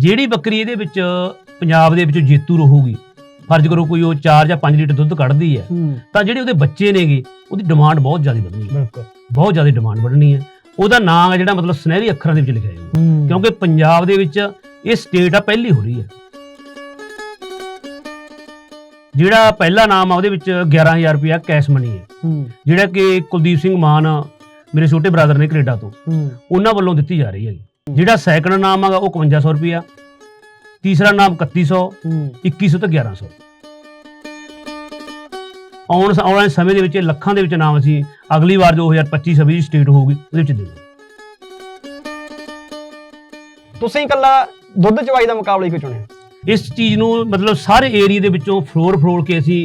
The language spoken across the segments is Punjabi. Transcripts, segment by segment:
ਜਿਹੜੀ ਬੱਕਰੀ ਇਹਦੇ ਵਿੱਚ ਪੰਜਾਬ ਦੇ ਵਿੱਚ ਜੇਤੂ ਰਹੂਗੀ ਫਰਜ਼ ਕਰੋ ਕੋਈ ਉਹ 4 ਜਾਂ 5 ਲੀਟਰ ਦੁੱਧ ਕੱਢਦੀ ਹੈ ਤਾਂ ਜਿਹੜੇ ਉਹਦੇ ਬੱਚੇ ਨੇਗੇ ਉਹਦੀ ਡਿਮਾਂਡ ਬਹੁਤ ਜ਼ਿਆਦਾ ਵਧਣੀ ਹੈ। ਬਿਲਕੁਲ। ਬਹੁਤ ਜ਼ਿਆਦਾ ਡਿਮਾਂਡ ਵਧਣੀ ਹੈ। ਉਹਦਾ ਨਾਮ ਹੈ ਜਿਹੜਾ ਮਤਲਬ ਸੁਨਹਿਰੀ ਅੱਖਰਾਂ ਦੇ ਵਿੱਚ ਲਿਖਿਆ ਜਾਊਗਾ ਹੂੰ। ਕਿਉਂਕਿ ਪੰਜਾਬ ਦੇ ਵਿੱਚ ਇਹ ਸਟੇਟ ਆ ਪਹਿਲੀ ਹੋ ਰਹੀ ਹੈ। ਜਿਹੜਾ ਪਹਿਲਾ ਨਾਮ ਆ ਉਹਦੇ ਵਿੱਚ 11000 ਰੁਪਇਆ ਕੈਸ਼ ਮਨੀ ਹੈ। ਜਿਹੜਾ ਕਿ ਕੁਲਦੀਪ ਸਿੰਘ ਮਾਨ ਮੇਰੇ ਛੋਟੇ ਬ੍ਰਦਰ ਨੇ ਕੈਨੇਡਾ ਤੋਂ ਉਹਨਾਂ ਵੱਲੋਂ ਦਿੱਤੀ ਜਾ ਰਹੀ ਹੈ ਜਿਹੜਾ ਸੈਕੰਡ ਨਾਮ ਹੈਗਾ ਉਹ 5500 ਰੁਪਇਆ ਤੀਸਰਾ ਨਾਮ 3100 ਹੂੰ। 2100 ਤੇ 1100 ਆਉਣ ਆਉਣ ਵਾਲੇ ਸਮੇਂ ਦੇ ਵਿੱਚ ਇਹ ਲੱਖਾਂ ਦੇ ਵਿੱਚ ਨਾਮ ਅਸੀਂ ਅਗਲੀ ਵਾਰ 2025 26 ਦੀ ਸਟੇਟ ਹੋਊਗੀ ਉਹਦੇ ਵਿੱਚ ਦੇਵਾਂਗੇ ਤੁਸੀਂ ਇਕੱਲਾ ਦੁੱਧ ਚਵਾਈ ਦਾ ਮੁਕਾਬਲਾ ਹੀ ਕਿਉਂ ਚੁਣਿਆ? ਇਸ ਚੀਜ਼ ਨੂੰ ਮਤਲਬ ਸਾਰੇ ਏਰੀਆ ਦੇ ਵਿੱਚੋਂ ਫਲੋਰ ਫਲੋਰ ਕੇ ਅਸੀਂ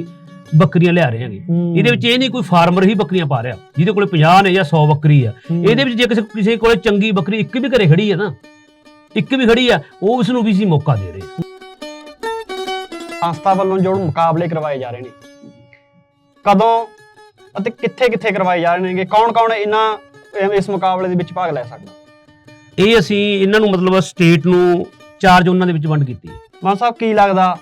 ਬੱਕਰੀਆਂ ਲਿਆ ਰਹੇ ਹਾਂਗੇ। ਹੂੰ। ਇਹਦੇ ਵਿੱਚ ਇਹ ਨਹੀਂ ਕੋਈ ਫਾਰਮਰ ਹੀ ਬੱਕਰੀਆਂ ਪਾ ਰਿਹਾ ਜਿਹਦੇ ਕੋਲੇ 50 ਨੇ ਜਾਂ 100 ਬੱਕਰੀ ਆ। ਹੂੰ। ਇਹਦੇ ਵਿੱਚ ਜੇ ਕਿਸੇ ਕਿਸੇ ਕੋਲੇ ਚੰਗੀ ਬੱਕਰੀ ਇੱਕ ਵੀ ਘਰੇ ਖੜੀ ਹੈ ਨਾ ਇੱਕ ਵੀ ਖੜੀ ਆ ਉਹ ਉਸ ਨੂੰ ਵੀ ਅਸੀਂ ਮੌਕਾ ਦੇ ਰਹੇ ਹਾਂ। ਸੰਸਥਾ ਵੱਲੋਂ ਜੋ ਮੁਕਾਬਲੇ ਕਰਵਾਏ ਜਾ ਰਹੇ ਨੇ ਕਦੋਂ ਅਤੇ ਕਿੱਥੇ ਕਿੱਥੇ ਕਰਵਾਏ ਜਾ ਰਹੇ ਨੇਗੇ? ਕੌਣ ਕੌਣ ਇਹਨਾਂ ਇਹ- ਇਸ ਮੁਕਾਬਲੇ ਦੇ ਵਿੱਚ ਭਾਗ ਲੈ ਸਕਦਾ? ਇਹ ਅਸੀਂ ਇਹਨਾਂ ਨੂੰ ਮਤਲਬ ਸਟੇਟ ਨੂੰ ਚਾਰ ਜ਼ੋਨਾਂ ਦੇ ਵਿੱਚ ਵੰਡ ਕੀਤੀ। ਹੈ ਮਾਨ ਸਾਹਿਬ ਕੀ ਲੱਗਦਾ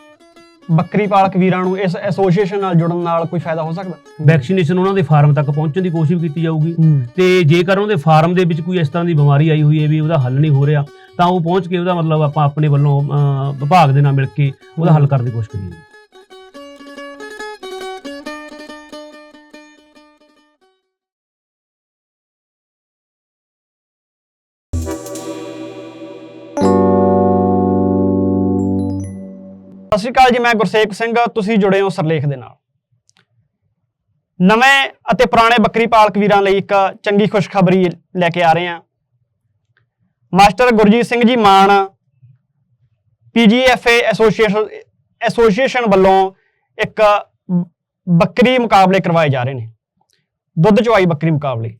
ਬੱਕਰੀ ਪਾਲਕ ਵੀਰਾਂ ਨੂੰ ਇਸ ਐਸੋਸੀਏਸ਼ਨ ਨਾਲ ਜੁੜਨ ਨਾਲ ਕੋਈ ਫਾਇਦਾ ਹੋ ਸਕਦਾ? ਵੈਕਸੀਨੇਸ਼ਨ ਉਹਨਾਂ ਦੇ ਫਾਰਮ ਤੱਕ ਪਹੁੰਚਣ ਦੀ ਕੋਸ਼ਿਸ਼ ਕੀਤੀ ਜਾਊਗੀ। ਤੇ ਜੇਕਰ ਉਹਦੇ ਫਾਰਮ ਦੇ ਵਿੱਚ ਕੋਈ ਇਸ ਤਰ੍ਹਾਂ ਦੀ ਬਿਮਾਰੀ ਆਈ ਹੋਈ ਹੈ ਵੀ ਉਹਦਾ ਹੱਲ ਨਹੀਂ ਹੋ ਰਿਹਾ ਤਾਂ ਉਹ ਪਹੁੰਚ ਕੇ ਉਹਦਾ ਮਤਲਬ ਆਪਾਂ ਆਪਣੇ ਵੱਲੋਂ ਵਿਭਾਗ ਦੇ ਨਾਲ ਮਿਲ ਕੇ ਉਹਦਾ ਹੱਲ ਕਰਨ ਦੀ ਕੋਸ਼ਿਸ਼ ਕਰੀਏ। ਸਤਿ ਸ਼੍ਰੀ ਅਕਾਲ ਜੀ, ਮੈਂ ਗੁਰਸੇਖ ਸਿੰਘ, ਤੁਸੀਂ ਜੁੜੇ ਹੋ ਸਰਲੇਖ ਦੇ ਨਾਲ। ਨਵੇਂ ਅਤੇ ਪੁਰਾਣੇ ਬੱਕਰੀ ਪਾਲਕ ਵੀਰਾਂ ਲਈ ਇੱਕ ਚੰਗੀ ਖੁਸ਼ਖਬਰੀ ਲੈ ਕੇ ਆ ਰਹੇ ਹਾਂ। ਮਾਸਟਰ ਗੁਰਜੀਤ ਸਿੰਘ ਜੀ ਮਾਨ ਪੀਜੀਐਫਏ ਐਸੋਸੀਏਸ਼ਨ ਐਸੋਸੀਏਸ਼ਨ ਵੱਲੋਂ ਇੱਕ ਬੱਕਰੀ ਮੁਕਾਬਲੇ ਕਰਵਾਏ ਜਾ ਰਹੇ ਨੇ। ਦੁੱਧ ਚਵਾਈ ਬੱਕਰੀ ਮੁਕਾਬਲੇ।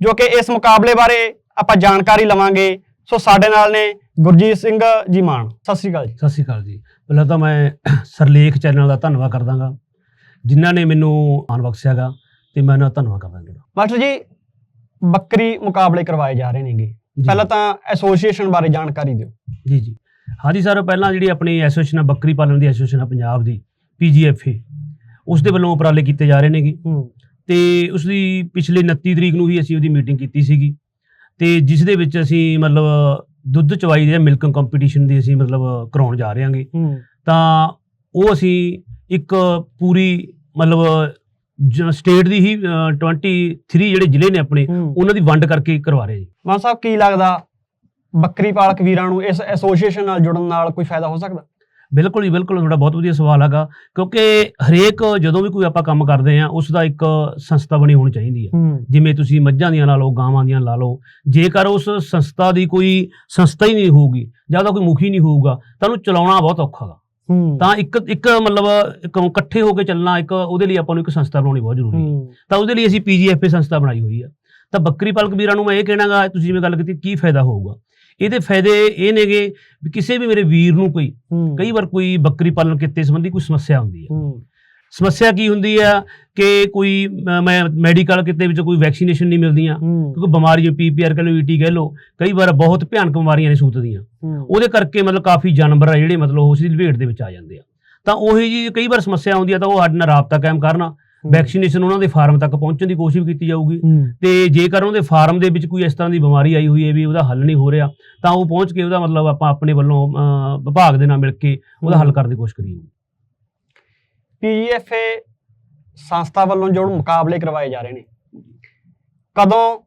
ਜੋ ਕਿ ਇਸ ਮੁਕਾਬਲੇ ਬਾਰੇ ਆਪਾਂ ਜਾਣਕਾਰੀ ਲਵਾਂਗੇ। ਸੋ ਸਾਡੇ ਨਾਲ ਨੇ ਗੁਰਜੀਤ ਸਿੰਘ ਜੀ ਮਾਨ। ਸਤਿ ਸ਼੍ਰੀ ਅਕਾਲ ਜੀ। ਸਤਿ ਸ਼੍ਰੀ ਅਕਾਲ ਜੀ। ਪਹਿਲਾਂ ਤਾਂ ਮੈਂ ਸਰਲੇਖ ਚੈਨਲ ਦਾ ਧੰਨਵਾਦ ਕਰਦਾਗਾ ਜਿਨ੍ਹਾਂ ਨੇ ਮੈਨੂੰ ਆਨ ਬਖਸ਼ਿਆਗਾ ਤੇ ਮੈਂ ਉਹਨਾਂ ਦਾ ਧੰਨਵਾਦ ਕਰਦਾ ਜੀ ਮਾਸਟਰ ਜੀ ਬੱਕਰੀ ਮੁਕਾਬਲੇ ਕਰਵਾਏ ਜਾ ਰਹੇ ਨੇਗੇ। ਪਹਿਲਾਂ ਤਾਂ ਐਸੋਸੀਏਸ਼ਨ ਬਾਰੇ ਜਾਣਕਾਰੀ ਦਿਓ। ਜੀ ਜੀ। ਹਾਂਜੀ ਸਰ ਪਹਿਲਾਂ ਜਿਹੜੀ ਆਪਣੀ ਐਸੋਸੀਏਸ਼ਨ ਆ ਬੱਕਰੀ ਪਾਲਣ ਦੀ ਐਸੋਸੀਏਸ਼ਨ ਆ ਪੰਜਾਬ ਦੀ ਪੀਜੀਐਫਏ ਉਸ ਦੇ ਵੱਲੋਂ ਉਪਰਾਲੇ ਕੀਤੇ ਜਾ ਰਹੇ ਨੇਗੇ। ਤੇ ਉਸ ਦੀ ਪਿਛਲੇ 29 ਤਰੀਕ ਨੂੰ ਹੀ ਅਸੀਂ ਉਹਦੀ ਮੀਟਿੰਗ ਕੀਤੀ ਸੀਗੀ। ਤੇ ਜਿਸ ਦੇ ਵਿੱਚ ਅਸੀਂ ਮਤਲਬ ਦੁੱਧ ਚਵਾਈ ਦੇ ਮਿਲਕਿੰਗ ਕੰਪੀਟੀਸ਼ਨ ਦੀ ਅਸੀਂ ਮਤਲਬ ਕਰਾਉਣ ਜਾ ਰਹੇ ਹਾਂਗੇ। ਤਾਂ ਉਹ ਅਸੀਂ ਇੱਕ ਪੂਰੀ ਮਤਲਬ ਸਟੇਟ ਦੀ ਹੀ ਅ, 23 ਜਿਹੜੇ ਜ਼ਿਲ੍ਹੇ ਨੇ ਆਪਣੇ ਉਹਨਾਂ ਦੀ ਵੰਡ ਕਰਕੇ ਕਰਵਾ ਰਹੇ ਜੀ। ਮਾਨ ਸਾਹਿਬ ਕੀ ਲੱਗਦਾ ਬੱਕਰੀ ਪਾਲਕ ਵੀਰਾਂ ਨੂੰ ਇਸ ਐਸੋਸੀਏਸ਼ਨ ਨਾਲ ਜੁੜਨ ਨਾਲ ਕੋਈ ਫਾਇਦਾ ਹੋ ਸਕਦਾ? ਬਿਲਕੁਲ ਜੀ ਬਿਲਕੁਲ ਤੁਹਾਡਾ ਬਹੁਤ ਵਧੀਆ ਸਵਾਲ ਹੈਗਾ। ਕਿਉਂਕਿ ਹਰੇਕ ਜਦੋਂ ਵੀ ਕੋਈ ਆਪਾਂ ਕੰਮ ਕਰਦੇ ਆ ਉਸ ਦਾ ਇੱਕ ਸੰਸਥਾ ਬਣੀ ਹੋਣੀ ਚਾਹੀਦੀ ਹੈ ਹੂੰ। ਜਿਵੇਂ ਤੁਸੀਂ ਮੱਝਾਂ ਦੀਆਂ ਲਾ ਲਓ ਗਾਵਾਂ ਦੀਆਂ ਲਾ ਲਓ ਜੇਕਰ ਉਸ ਸੰਸਥਾ ਦੀ ਕੋਈ ਸੰਸਥਾ ਹੀ ਨਹੀਂ ਹੋਊਗੀ ਜਾਂ ਉਹਦਾ ਕੋਈ ਮੁਖੀ ਨਹੀਂ ਹੋਊਗਾ ਤਾਂ ਉਹਨੂੰ ਚਲਾਉਣਾ ਬਹੁਤ ਔਖਾ ਹੂੰ। ਤਾਂ ਇੱਕ ਇੱਕ ਮਤਲਬ ਇੱਕ ਇਕੱਠੇ ਹੋ ਕੇ ਚੱਲਣਾ ਇੱਕ ਉਹਦੇ ਲਈ ਆਪਾਂ ਨੂੰ ਇੱਕ ਸੰਸਥਾ ਬਣਾਉਣੀ ਬਹੁਤ ਜ਼ਰੂਰੀ ਹੈ ਹੂੰ। ਤਾਂ ਉਹਦੇ ਲਈ ਅਸੀਂ ਪੀਜੀਐਫਏ ਸੰਸਥਾ ਬਣਾਈ ਹੋਈ ਆ। ਤਾਂ ਬੱਕਰੀ ਪਾਲਕ ਵੀਰਾਂ ਨੂੰ ਮੈਂ ਇਹ ਕਹਿਣਾਗਾ ਤੁਸੀਂ ਜਿਵੇਂ ਗੱਲ ਕੀਤੀ ਕੀ ਫਾਇਦਾ ਹੋਊਗਾ? ਇਹਦੇ ਫਾਇਦੇ ਇਹ ਨੇਗੇ ਵੀ ਕਿਸੇ ਵੀ ਮੇਰੇ ਵੀਰ ਨੂੰ ਕੋਈ ਹੂੰ। ਕਈ ਵਾਰ ਕੋਈ ਬੱਕਰੀ ਪਾਲਣ ਕਿੱਤੇ ਸੰਬੰਧੀ ਕੋਈ ਸਮੱਸਿਆ ਹੁੰਦੀ ਹੈ। ਹੂੰ। ਸਮੱਸਿਆ ਕੀ ਹੁੰਦੀ ਆ ਕਿ ਕੋਈ ਮੈਂ ਮੈਡੀਕਲ ਕਿਤੇ ਵਿੱਚ ਕੋਈ ਵੈਕਸੀਨੇਸ਼ਨ ਨਹੀਂ ਮਿਲਦੀਆਂ ਹੂੰ। ਕਿਉਂਕਿ ਬਿਮਾਰੀ ਪੀਪੀਆਰ ਕਹ ਲਓ ਈਟੀ ਕਹਿ ਲਓ ਕਈ ਵਾਰ ਬਹੁਤ ਭਿਆਨਕ ਬਿਮਾਰੀਆਂ ਨੇ ਸੂਤਦੀਆਂ। ਹੂੰ। ਉਹਦੇ ਕਰਕੇ ਮਤਲਬ ਕਾਫੀ ਜਾਨਵਰ ਆ ਜਿਹੜੇ ਮਤਲਬ ਉਸ ਦੀ ਲਪੇਟ ਦੇ ਵਿੱਚ ਆ ਜਾਂਦੇ ਆ। ਤਾਂ ਉਹੀ ਜੀ ਕਈ ਵਾਰ ਸਮੱਸਿਆ ਆਉਂਦੀ ਆ ਤਾਂ ਉਹ ਸਾਡੇ ਨਾਲ ਰਾਬਤਾ ਕਾਇਮ ਕਰਨ। ਵੈਕਸੀਨੇਸ਼ਨ ਉਹਨਾਂ ਦੇ ਫਾਰਮ ਤੱਕ ਪਹੁੰਚਣ ਦੀ ਕੋਸ਼ਿਸ਼ ਕੀਤੀ ਜਾਊਗੀ। ਤੇ ਜੇਕਰ ਉਹਦੇ ਫਾਰਮ ਦੇ ਵਿੱਚ ਕੋਈ ਇਸ ਤਰ੍ਹਾਂ ਦੀ ਬਿਮਾਰੀ ਆਈ ਹੋਈ ਹੈ ਵੀ ਉਹਦਾ ਹੱਲ ਨਹੀਂ ਹੋ ਰਿਹਾ ਤਾਂ ਉਹ ਪਹੁੰਚ ਕੇ ਉਹਦਾ ਮਤਲਬ ਆਪਾਂ ਆਪਣੇ ਵੱਲੋਂ ਵਿਭਾਗ ਦੇ ਨਾਲ ਮਿਲ ਕੇ ਉਹਦਾ ਹੱਲ ਕਰਨ ਦੀ ਕੋਸ਼ਿਸ਼ ਕਰੀਏ ਪੀਜੀਐਫਏ ਸੰਸਥਾ ਵੱਲੋਂ ਜੋ ਮੁਕਾਬਲੇ ਕਰਵਾਏ ਜਾ ਰਹੇ ਨੇ ਕਦੋਂ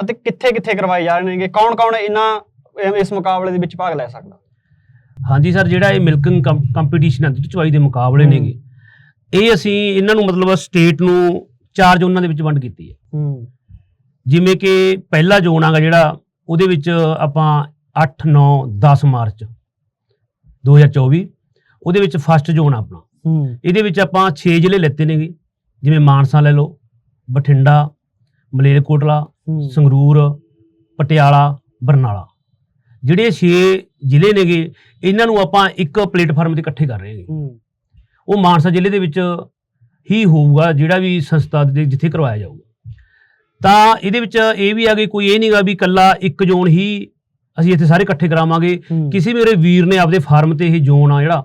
ਅਤੇ ਕਿੱਥੇ ਕਿੱਥੇ ਕਰਵਾਏ ਜਾ ਰਹੇ ਨੇਗੇ? ਕੌਣ ਕੌਣ ਇਹਨਾਂ ਇਹ- ਇਸ ਮੁਕਾਬਲੇ ਦੇ ਵਿੱਚ ਭਾਗ ਲੈ ਸਕਦਾ? ਹਾਂਜੀ ਸਰ ਜਿਹੜਾ ਇਹ ਮਿਲਕਿੰਗ ਕੰਪੀਟੀਸ਼ਨ ਹੈ ਦੁੱਧ ਚਵਾਈ ਦੇ ਮੁਕਾਬਲੇ। ਨੇਗੇ ਇਹ ਅਸੀਂ ਇਹਨਾਂ ਨੂੰ ਮਤਲਬ ਸਟੇਟ ਨੂੰ ਚਾਰ ਜ਼ੋਨਾਂ ਦੇ ਵਿੱਚ ਵੰਡ ਕੀਤੀ ਹੈ। ਹੂੰ। ਜਿਵੇਂ ਕਿ ਪਹਿਲਾ ਜ਼ੋਨ ਆਗਾ ਜਿਹੜਾ ਉਹਦੇ ਵਿੱਚ ਆਪਾਂ 8 9 10 ਮਾਰਚ 2024 ਉਹਦੇ ਵਿੱਚ ਫਸਟ ਜ਼ੋਨ ਆਪਣਾ। ਹੂੰ। ਇਹਦੇ ਵਿੱਚ ਆਪਾਂ 6 ਜ਼ਿਲ੍ਹੇ ਲੈਤੇ ਨੇਗੇ। ਜਿਵੇਂ ਮਾਨਸਾ ਲੈ ਲਓ ਬਠਿੰਡਾ ਮਲੇਰਕੋਟਲਾ ਸੰਗਰੂਰ ਪਟਿਆਲਾ ਬਰਨਾਲਾ। ਜਿਹੜੇ 6 ਜ਼ਿਲ੍ਹੇ ਨੇਗੇ ਇਹਨਾਂ ਨੂੰ ਆਪਾਂ ਇੱਕ ਪਲੇਟਫਾਰਮ ਤੇ ਇਕੱਠੇ ਕਰ ਰਹੇ ਹੂੰ। ਉਹ ਮਾਨਸਾ ਜ਼ਿਲ੍ਹੇ ਦੇ ਵਿੱਚ ਹੀ ਹੋਊਗਾ ਜਿਹੜਾ ਵੀ ਸੰਸਥਾ ਦੇ ਜਿੱਥੇ ਕਰਵਾਇਆ ਜਾਊਗਾ। ਤਾਂ ਇਹਦੇ ਵਿੱਚ ਇਹ ਵੀ ਆ ਕਿ ਕੋਈ ਇਹ ਨਹੀਂਗਾ ਵੀ ਕੱਲਾ ਇੱਕ ਜ਼ੋਨ ਹੀ ਅਸੀਂ ਇੱਥੇ ਸਾਰੇ ਇਕੱਠੇ ਕਰਾਵਾਂਗੇ। ਕਿਸੇ ਮੇਰੇ ਵੀਰ ਨੇ ਆਪਦੇ ਫਾਰਮ ਤੇ ਇਹ ਜ਼ੋਨ ਆ ਜਿਹੜਾ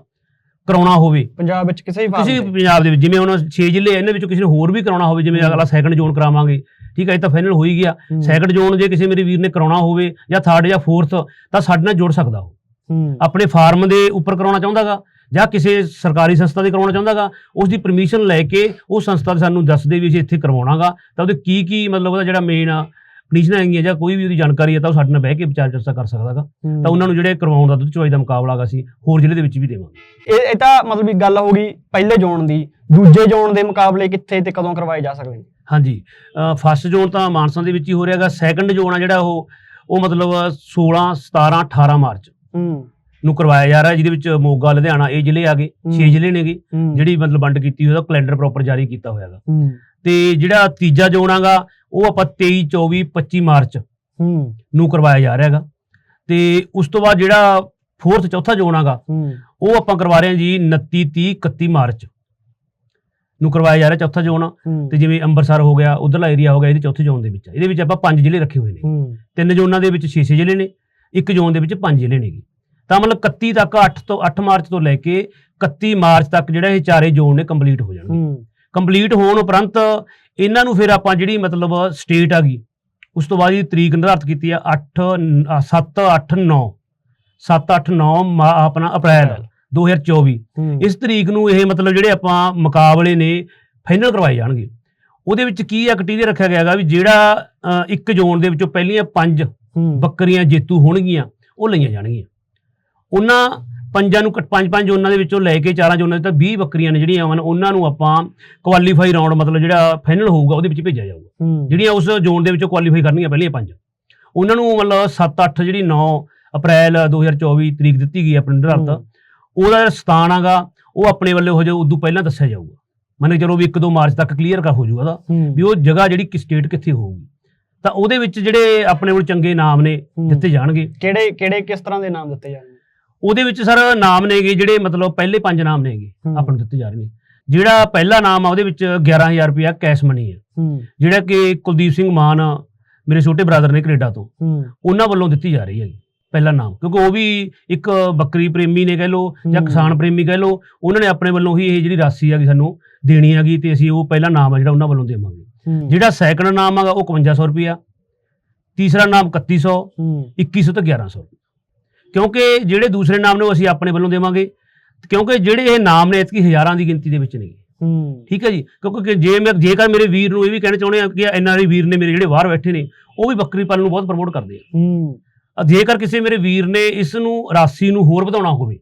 ਕਰਾਉਣਾ ਹੋਵੇ। ਪੰਜਾਬ ਵਿੱਚ ਕਿਸੇ ਵੀ ਕਿਸੇ ਫਾਰਮ ਵੀ ਤੇ? ਪੰਜਾਬ ਦੇ ਵਿੱਚ ਜਿਵੇਂ ਹੁਣ 6 ਜ਼ਿਲ੍ਹੇ ਇਹਨਾਂ ਵਿੱਚੋਂ ਕਿਸੇ ਨੇ ਹੋਰ ਵੀ ਕਰਾਉਣਾ ਹੋਵੇ ਜਿਵੇਂ। ਅਗਲਾ ਸੈਕੰਡ ਜ਼ੋਨ ਕਰਾਵਾਂਗੇ। ਠੀਕ ਹੈ ਇਹ ਤਾਂ ਫਾਈਨਲ ਹੋ ਹੀ ਗਿਆ। ਸੈਕੰਡ ਜ਼ੋਨ ਜੇ ਕਿਸੇ ਮੇਰੇ ਵੀਰ ਨੇ ਕਰਾਉਣਾ ਹੋਵੇ ਜਾਂ ਥਰਡ ਜਾਂ ਫੋਰਥ ਤਾਂ ਸਾਡੇ ਨਾਲ ਜੁੜ ਸਕਦਾ ਉਹ। ਆਪਣੇ ਫਾਰਮ ਦੇ ਉੱਪਰ ਕਰਾਉਣਾ ਚਾਹੁੰਦਾਗਾ ਜਾਂ ਕਿਸੇ ਸਰਕਾਰੀ ਸੰਸਥਾ ਦੇ ਕਰਾਉਣਾ ਚਾਹੁੰਦਾਗਾ ਉਸ ਦੀ ਪਰਮਿਸ਼ਨ ਲੈ ਕੇ ਉਹ ਸੰਸਥਾ ਦੇ ਸਾਨੂੰ ਦੱਸ ਦੇ ਵੀ ਅਸੀਂ ਇੱਥੇ ਕਰਵਾਉਣਾਗਾ ਤਾਂ ਉਹਦੇ ਕੀ ਕੀ ਮਤਲਬ ਉਹਦਾ ਜਿਹੜਾ ਮੇਨ ਕੰਡੀਸ਼ਨਾਂ ਹੈਗੀਆਂ ਜਾਂ ਕੋਈ ਵੀ ਉਹਦੀ ਜਾਣਕਾਰੀ ਹੈ ਤਾਂ ਉਹ ਸਾਡੇ ਨਾਲ ਬਹਿ ਕੇ ਵਿਚਾਰ ਚਰਚਾ ਕਰ ਸਕਦਾਗਾ। ਤਾਂ ਉਹਨਾਂ ਨੂੰ ਜਿਹੜੇ ਕਰਵਾਉਣ ਦਾ ਦੁੱਧ ਚੋਈ ਦਾ ਮੁਕਾਬਲਾ ਗਾ ਅਸੀਂ ਹੋਰ ਜ਼ਿਲ੍ਹੇ ਦੇ ਵਿੱਚ ਵੀ ਦੇਵਾਂਗੇ। ਇਹ ਇਹ ਤਾਂ ਮਤਲਬ ਵੀ ਗੱਲ ਹੋ ਗਈ ਪਹਿਲੇ ਜ਼ੋਨ ਦੀ ਦੂਜੇ ਜ਼ੋਨ ਦੇ ਮੁਕਾਬਲੇ ਕਿੱਥੇ ਤੇ ਕਦੋਂ ਕਰਵਾਏ ਜਾ ਸਕਦੇ ਨੇ? ਹਾਂਜੀ ਫਸਟ ਜ਼ੋਨ ਤਾਂ ਮਾਨਸਾ ਦੇ ਵਿੱਚ ਹੀ ਹੋ ਰਿਹਾਗਾ ਸੈਕੰਡ ਜ਼ੋਨ ਆ ਜਿਹੜਾ ਉਹ ਉਹ ਮਤਲਬ 16 17 18 ਮਾਰਚ। ਹੂੰ। ਨੂੰ ਕਰਵਾਇਆ ਜਾ ਰਿਹਾ ਜਿਹਦੇ ਵਿੱਚ ਮੋਗਾ ਲੁਧਿਆਣਾ ਇਹ ਜ਼ਿਲ੍ਹੇ ਆ ਗਏ 6 ਹੂੰ। ਜ਼ਿਲ੍ਹੇ ਨੇਗੇ। ਜਿਹੜੀ ਮਤਲਬ ਵੰਡ ਕੀਤੀ ਉਹਦਾ ਕੈਲੰਡਰ ਪ੍ਰੋਪਰ ਜਾਰੀ ਕੀਤਾ ਹੋਇਆਗਾ ਹੂੰ। ਤੇ ਜਿਹੜਾ ਤੀਜਾ ਜ਼ੋਨ ਆਗਾ ਉਹ ਆਪਾਂ 23 24 25 ਮਾਰਚ ਨੂੰ ਕਰਵਾਇਆ ਜਾ ਰਿਹਾਗਾ ਤੇ ਉਸ ਤੋਂ ਬਾਅਦ ਜਿਹੜਾ ਫੋਰਥ ਚੌਥਾ ਜ਼ੋਨ ਆਗਾ ਉਹ ਆਪਾਂ ਕਰਵਾ ਰਹੇ ਹਾਂ ਜੀ 29 30 31 ਮਾਰਚ ਨੂੰ ਕਰਵਾਇਆ ਜਾ ਰਿਹਾ ਚੌਥਾ ਜ਼ੋਨ। ਤੇ ਜਿਵੇਂ ਅੰਮ੍ਰਿਤਸਰ ਹੋ ਗਿਆ ਉਧਰਲਾ ਏਰੀਆ ਹੋ ਗਿਆ ਇਹਦੇ ਚੌਥੇ ਜ਼ੋਨ ਦੇ ਵਿੱਚ। ਇਹਦੇ ਵਿੱਚ ਆਪਾਂ ਪੰਜ ਜ਼ਿਲ੍ਹੇ ਰੱਖੇ ਹੋਏ ਨੇ। ਤਿੰਨ ਜ਼ੋਨਾਂ ਦੇ ਵਿੱਚ 6-6 ਜ਼ਿਲ੍ਹੇ ਨੇ ਇੱਕ ਜ਼ੋਨ ਦੇ ਵਿੱਚ ਪੰਜ ਜ਼ਿਲ੍ਹੇ ਨੇਗੇ। ਤਾਂ ਮਤਲਬ 31 ਤੱਕ 8 ਤੋਂ 8 ਮਾਰਚ ਤੋਂ ਲੈ ਕੇ 31 ਮਾਰਚ ਤੱਕ ਜਿਹੜਾ ਇਹ ਚਾਰੇ ਜ਼ੋਨ ਨੇ ਕੰਪਲੀਟ ਹੋ ਜਾਣਗੇ। ਕੰਪਲੀਟ ਹੋਣ ਉਪਰੰਤ ਇਹਨਾਂ ਨੂੰ ਫਿਰ ਆਪਾਂ ਜਿਹੜੀ ਮਤਲਬ ਸਟੇਟ ਆ ਗਈ ਉਸ ਤੋਂ ਬਾਅਦ ਇਹ ਤਰੀਕ ਨਿਰਧਾਰਤ ਕੀਤੀ ਆ 8 7 8 9 7 8 9 ਆਪਣਾ ਅਪ੍ਰੈਲ 2024 ਹੂੰ। ਇਸ ਤਰੀਕ ਨੂੰ ਇਹ ਮਤਲਬ ਜਿਹੜੇ ਆਪਾਂ ਮੁਕਾਬਲੇ ਨੇ ਫਾਈਨਲ ਕਰਵਾਏ ਜਾਣਗੇ। ਉਹਦੇ ਵਿੱਚ ਕੀ ਆ ਕਟੀਰੀਆ ਰੱਖਿਆ ਗਿਆ ਹੈਗਾ ਵੀ ਜਿਹੜਾ ਇੱਕ ਜ਼ੋਨ ਦੇ ਵਿੱਚੋਂ ਪਹਿਲੀਆਂ ਪੰਜ ਬੱਕਰੀਆਂ ਜੇਤੂ ਹੋਣਗੀਆਂ ਉਹ ਲਈਆਂ ਜਾਣਗੀਆਂ। ਉਹਨਾਂ ਪੰਜਾਂ ਨੂੰ ਕੱਟ- ਪੰਜ ਪੰਜ ਜ਼ੋਨਾਂ ਦੇ ਵਿੱਚੋਂ ਲੈ ਕੇ ਚਾਰਾਂ ਜ਼ੋਨਾਂ ਦੇ ਤਾਂ 20 ਬੱਕਰੀਆਂ ਨੇ ਜਿਹੜੀਆਂ ਹਨ ਉਹਨਾਂ ਨੂੰ ਆਪਾਂ ਕੁਆਲੀਫਾਈ ਰਾਉਂਡ ਮਤਲਬ ਜਿਹੜਾ ਫਾਈਨਲ ਹੋਊਗਾ ਉਹਦੇ ਵਿੱਚ ਭੇਜਿਆ ਜਾਊਗਾ। ਜਿਹੜੀਆਂ ਉਸ ਜ਼ੋਨ ਦੇ ਵਿੱਚੋਂ ਕੁਆਲੀਫਾਈ ਕਰਨੀਆਂ ਪਹਿਲੀਆਂ ਪੰਜ। ਉਹਨਾਂ ਨੂੰ ਮਤਲਬ 7-8 ਜਿਹੜੀ 9 ਅਪ੍ਰੈਲ 2024 ਤਰੀਕ ਦਿੱਤੀ ਗਈ ਆਪਣੇ ਨਿਰਧਾਰਤ। ਉਹਦਾ ਸਥਾਨ ਹੈਗਾ ਉਹ ਆਪਣੇ ਵੱਲੋਂ ਹੋ ਜਾਊ ਉਦੋਂ ਪਹਿਲਾਂ ਦੱਸਿਆ ਜਾਊਗਾ। ਮੰਨ ਕੇ ਚਲੋ ਵੀ 1-2 ਮਾਰਚ ਤੱਕ ਕਲੀਅਰ ਕਰ ਹੋ ਜਾਊਗਾ ਹੂੰ। ਵੀ ਉਹ ਜਗ੍ਹਾ ਜਿਹੜੀ ਕਿ ਸਟੇਟ ਕਿੱਥੇ ਹੋਊਗੀ। ਤਾਂ ਉਹਦੇ ਵਿੱਚ ਜਿਹੜੇ ਆਪਣੇ ਕੋਲ ਚੰਗੇ ਨਾਮ ਨੇ। ਦਿੱਤੇ ਜਾਣਗੇ। ਕਿਹੜੇ ਕਿਹੜੇ ਕਿਸ ਤਰ੍ਹਾਂ ਦੇ ਨਾਮ ਦਿੱਤੇ ਜਾਣਗੇ? ਉਹਦੇ ਵਿੱਚ ਸਰ ਨਾਮ ਨੇਗੇ ਜਿਹੜੇ ਮਤਲਬ ਪਹਿਲੇ ਪੰਜ ਨਾਮ ਨੇਗੇ। ਆਪਾਂ ਨੂੰ ਦਿੱਤੇ ਜਾ ਰਹੇ ਨੇ। ਜਿਹੜਾ ਪਹਿਲਾ ਨਾਮ ਆ ਉਹਦੇ ਵਿੱਚ 11000 ਰੁਪਇਆ ਕੈਸ਼ ਮਨੀ ਹੈ। ਜਿਹੜਾ ਕਿ ਕੁਲਦੀਪ ਸਿੰਘ ਮਾਨ ਮੇਰੇ ਛੋਟੇ ਬ੍ਰਦਰ ਨੇ ਕੈਨੇਡਾ ਤੋਂ। ਉਹਨਾਂ ਵੱਲੋਂ ਦਿੱਤੀ ਜਾ ਰਹੀ ਹੈ ਪਹਿਲਾ ਨਾਮ। ਕਿਉਂਕਿ ਉਹ ਵੀ ਇੱਕ ਬੱਕਰੀ ਪ੍ਰੇਮੀ ਨੇ ਕਹਿ ਲੋ ਜਾਂ। ਕਿਸਾਨ ਪ੍ਰੇਮੀ ਕਹਿ ਲੋ ਉਹਨਾਂ ਨੇ ਆਪਣੇ ਵੱਲੋਂ ਹੀ ਇਹ ਜਿਹੜੀ ਰਾਸ਼ੀ ਹੈਗੀ ਸਾਨੂੰ ਦੇਣੀ ਹੈਗੀ ਤੇ ਅਸੀਂ ਉਹ ਪਹਿਲਾ ਨਾਮ ਆ ਜਿਹੜਾ ਉਹਨਾਂ ਵੱਲੋਂ ਦੇਵਾਂਗੇ। ਜਿਹੜਾ ਸੈਕੰਡ ਨਾਮ ਹੈਗਾ ਉਹ 5500 ਰੁਪਿਆ ਤੀਸਰਾ ਨਾਮ 3100 ਹੂੰ। 2100 ਤੇ 1100 ਕਿਉਂਕਿ ਜਿਹੜੇ ਦੂਸਰੇ ਨਾਮ ਨੇ ਉਹ ਅਸੀਂ ਆਪਣੇ ਵੱਲੋਂ ਦੇਵਾਂਗੇ। ਕਿਉਂਕਿ ਜਿਹੜੇ ਇਹ ਨਾਮ ਨੇ ਇਤਕੀ ਹਜ਼ਾਰਾਂ ਦੀ ਗਿਣਤੀ ਦੇ ਵਿੱਚ ਨੇ। ਹੂੰ। ਠੀਕ ਹੈ ਜੀ? ਕਿਉਂਕਿ ਜੇ ਮੈਂ ਜੇਕਰ ਮੇਰੇ ਵੀਰ ਨੂੰ ਇਹ ਵੀ ਕਹਿਣਾ ਚਾਹੁੰਦੇ ਆ ਕਿ ਐਨਆਰਆਈ ਵੀਰ ਨੇ ਮੇਰੇ ਜਿਹੜੇ ਬਾਹਰ ਬੈਠੇ ਨੇ ਉਹ ਵੀ ਬੱਕਰੀ ਪਾਲਣ ਨੂੰ ਬਹੁਤ ਪ੍ਰਮੋਟ ਕਰਦੇ ਆ। ਹੂੰ। ਜੇਕਰ ਕਿਸੇ ਮੇਰੇ ਵੀਰ ਨੇ ਇਸ ਨੂੰ ਰਾਸ਼ੀ ਨੂੰ ਹੋਰ ਵਧਾਉਣਾ ਹੋਵੇ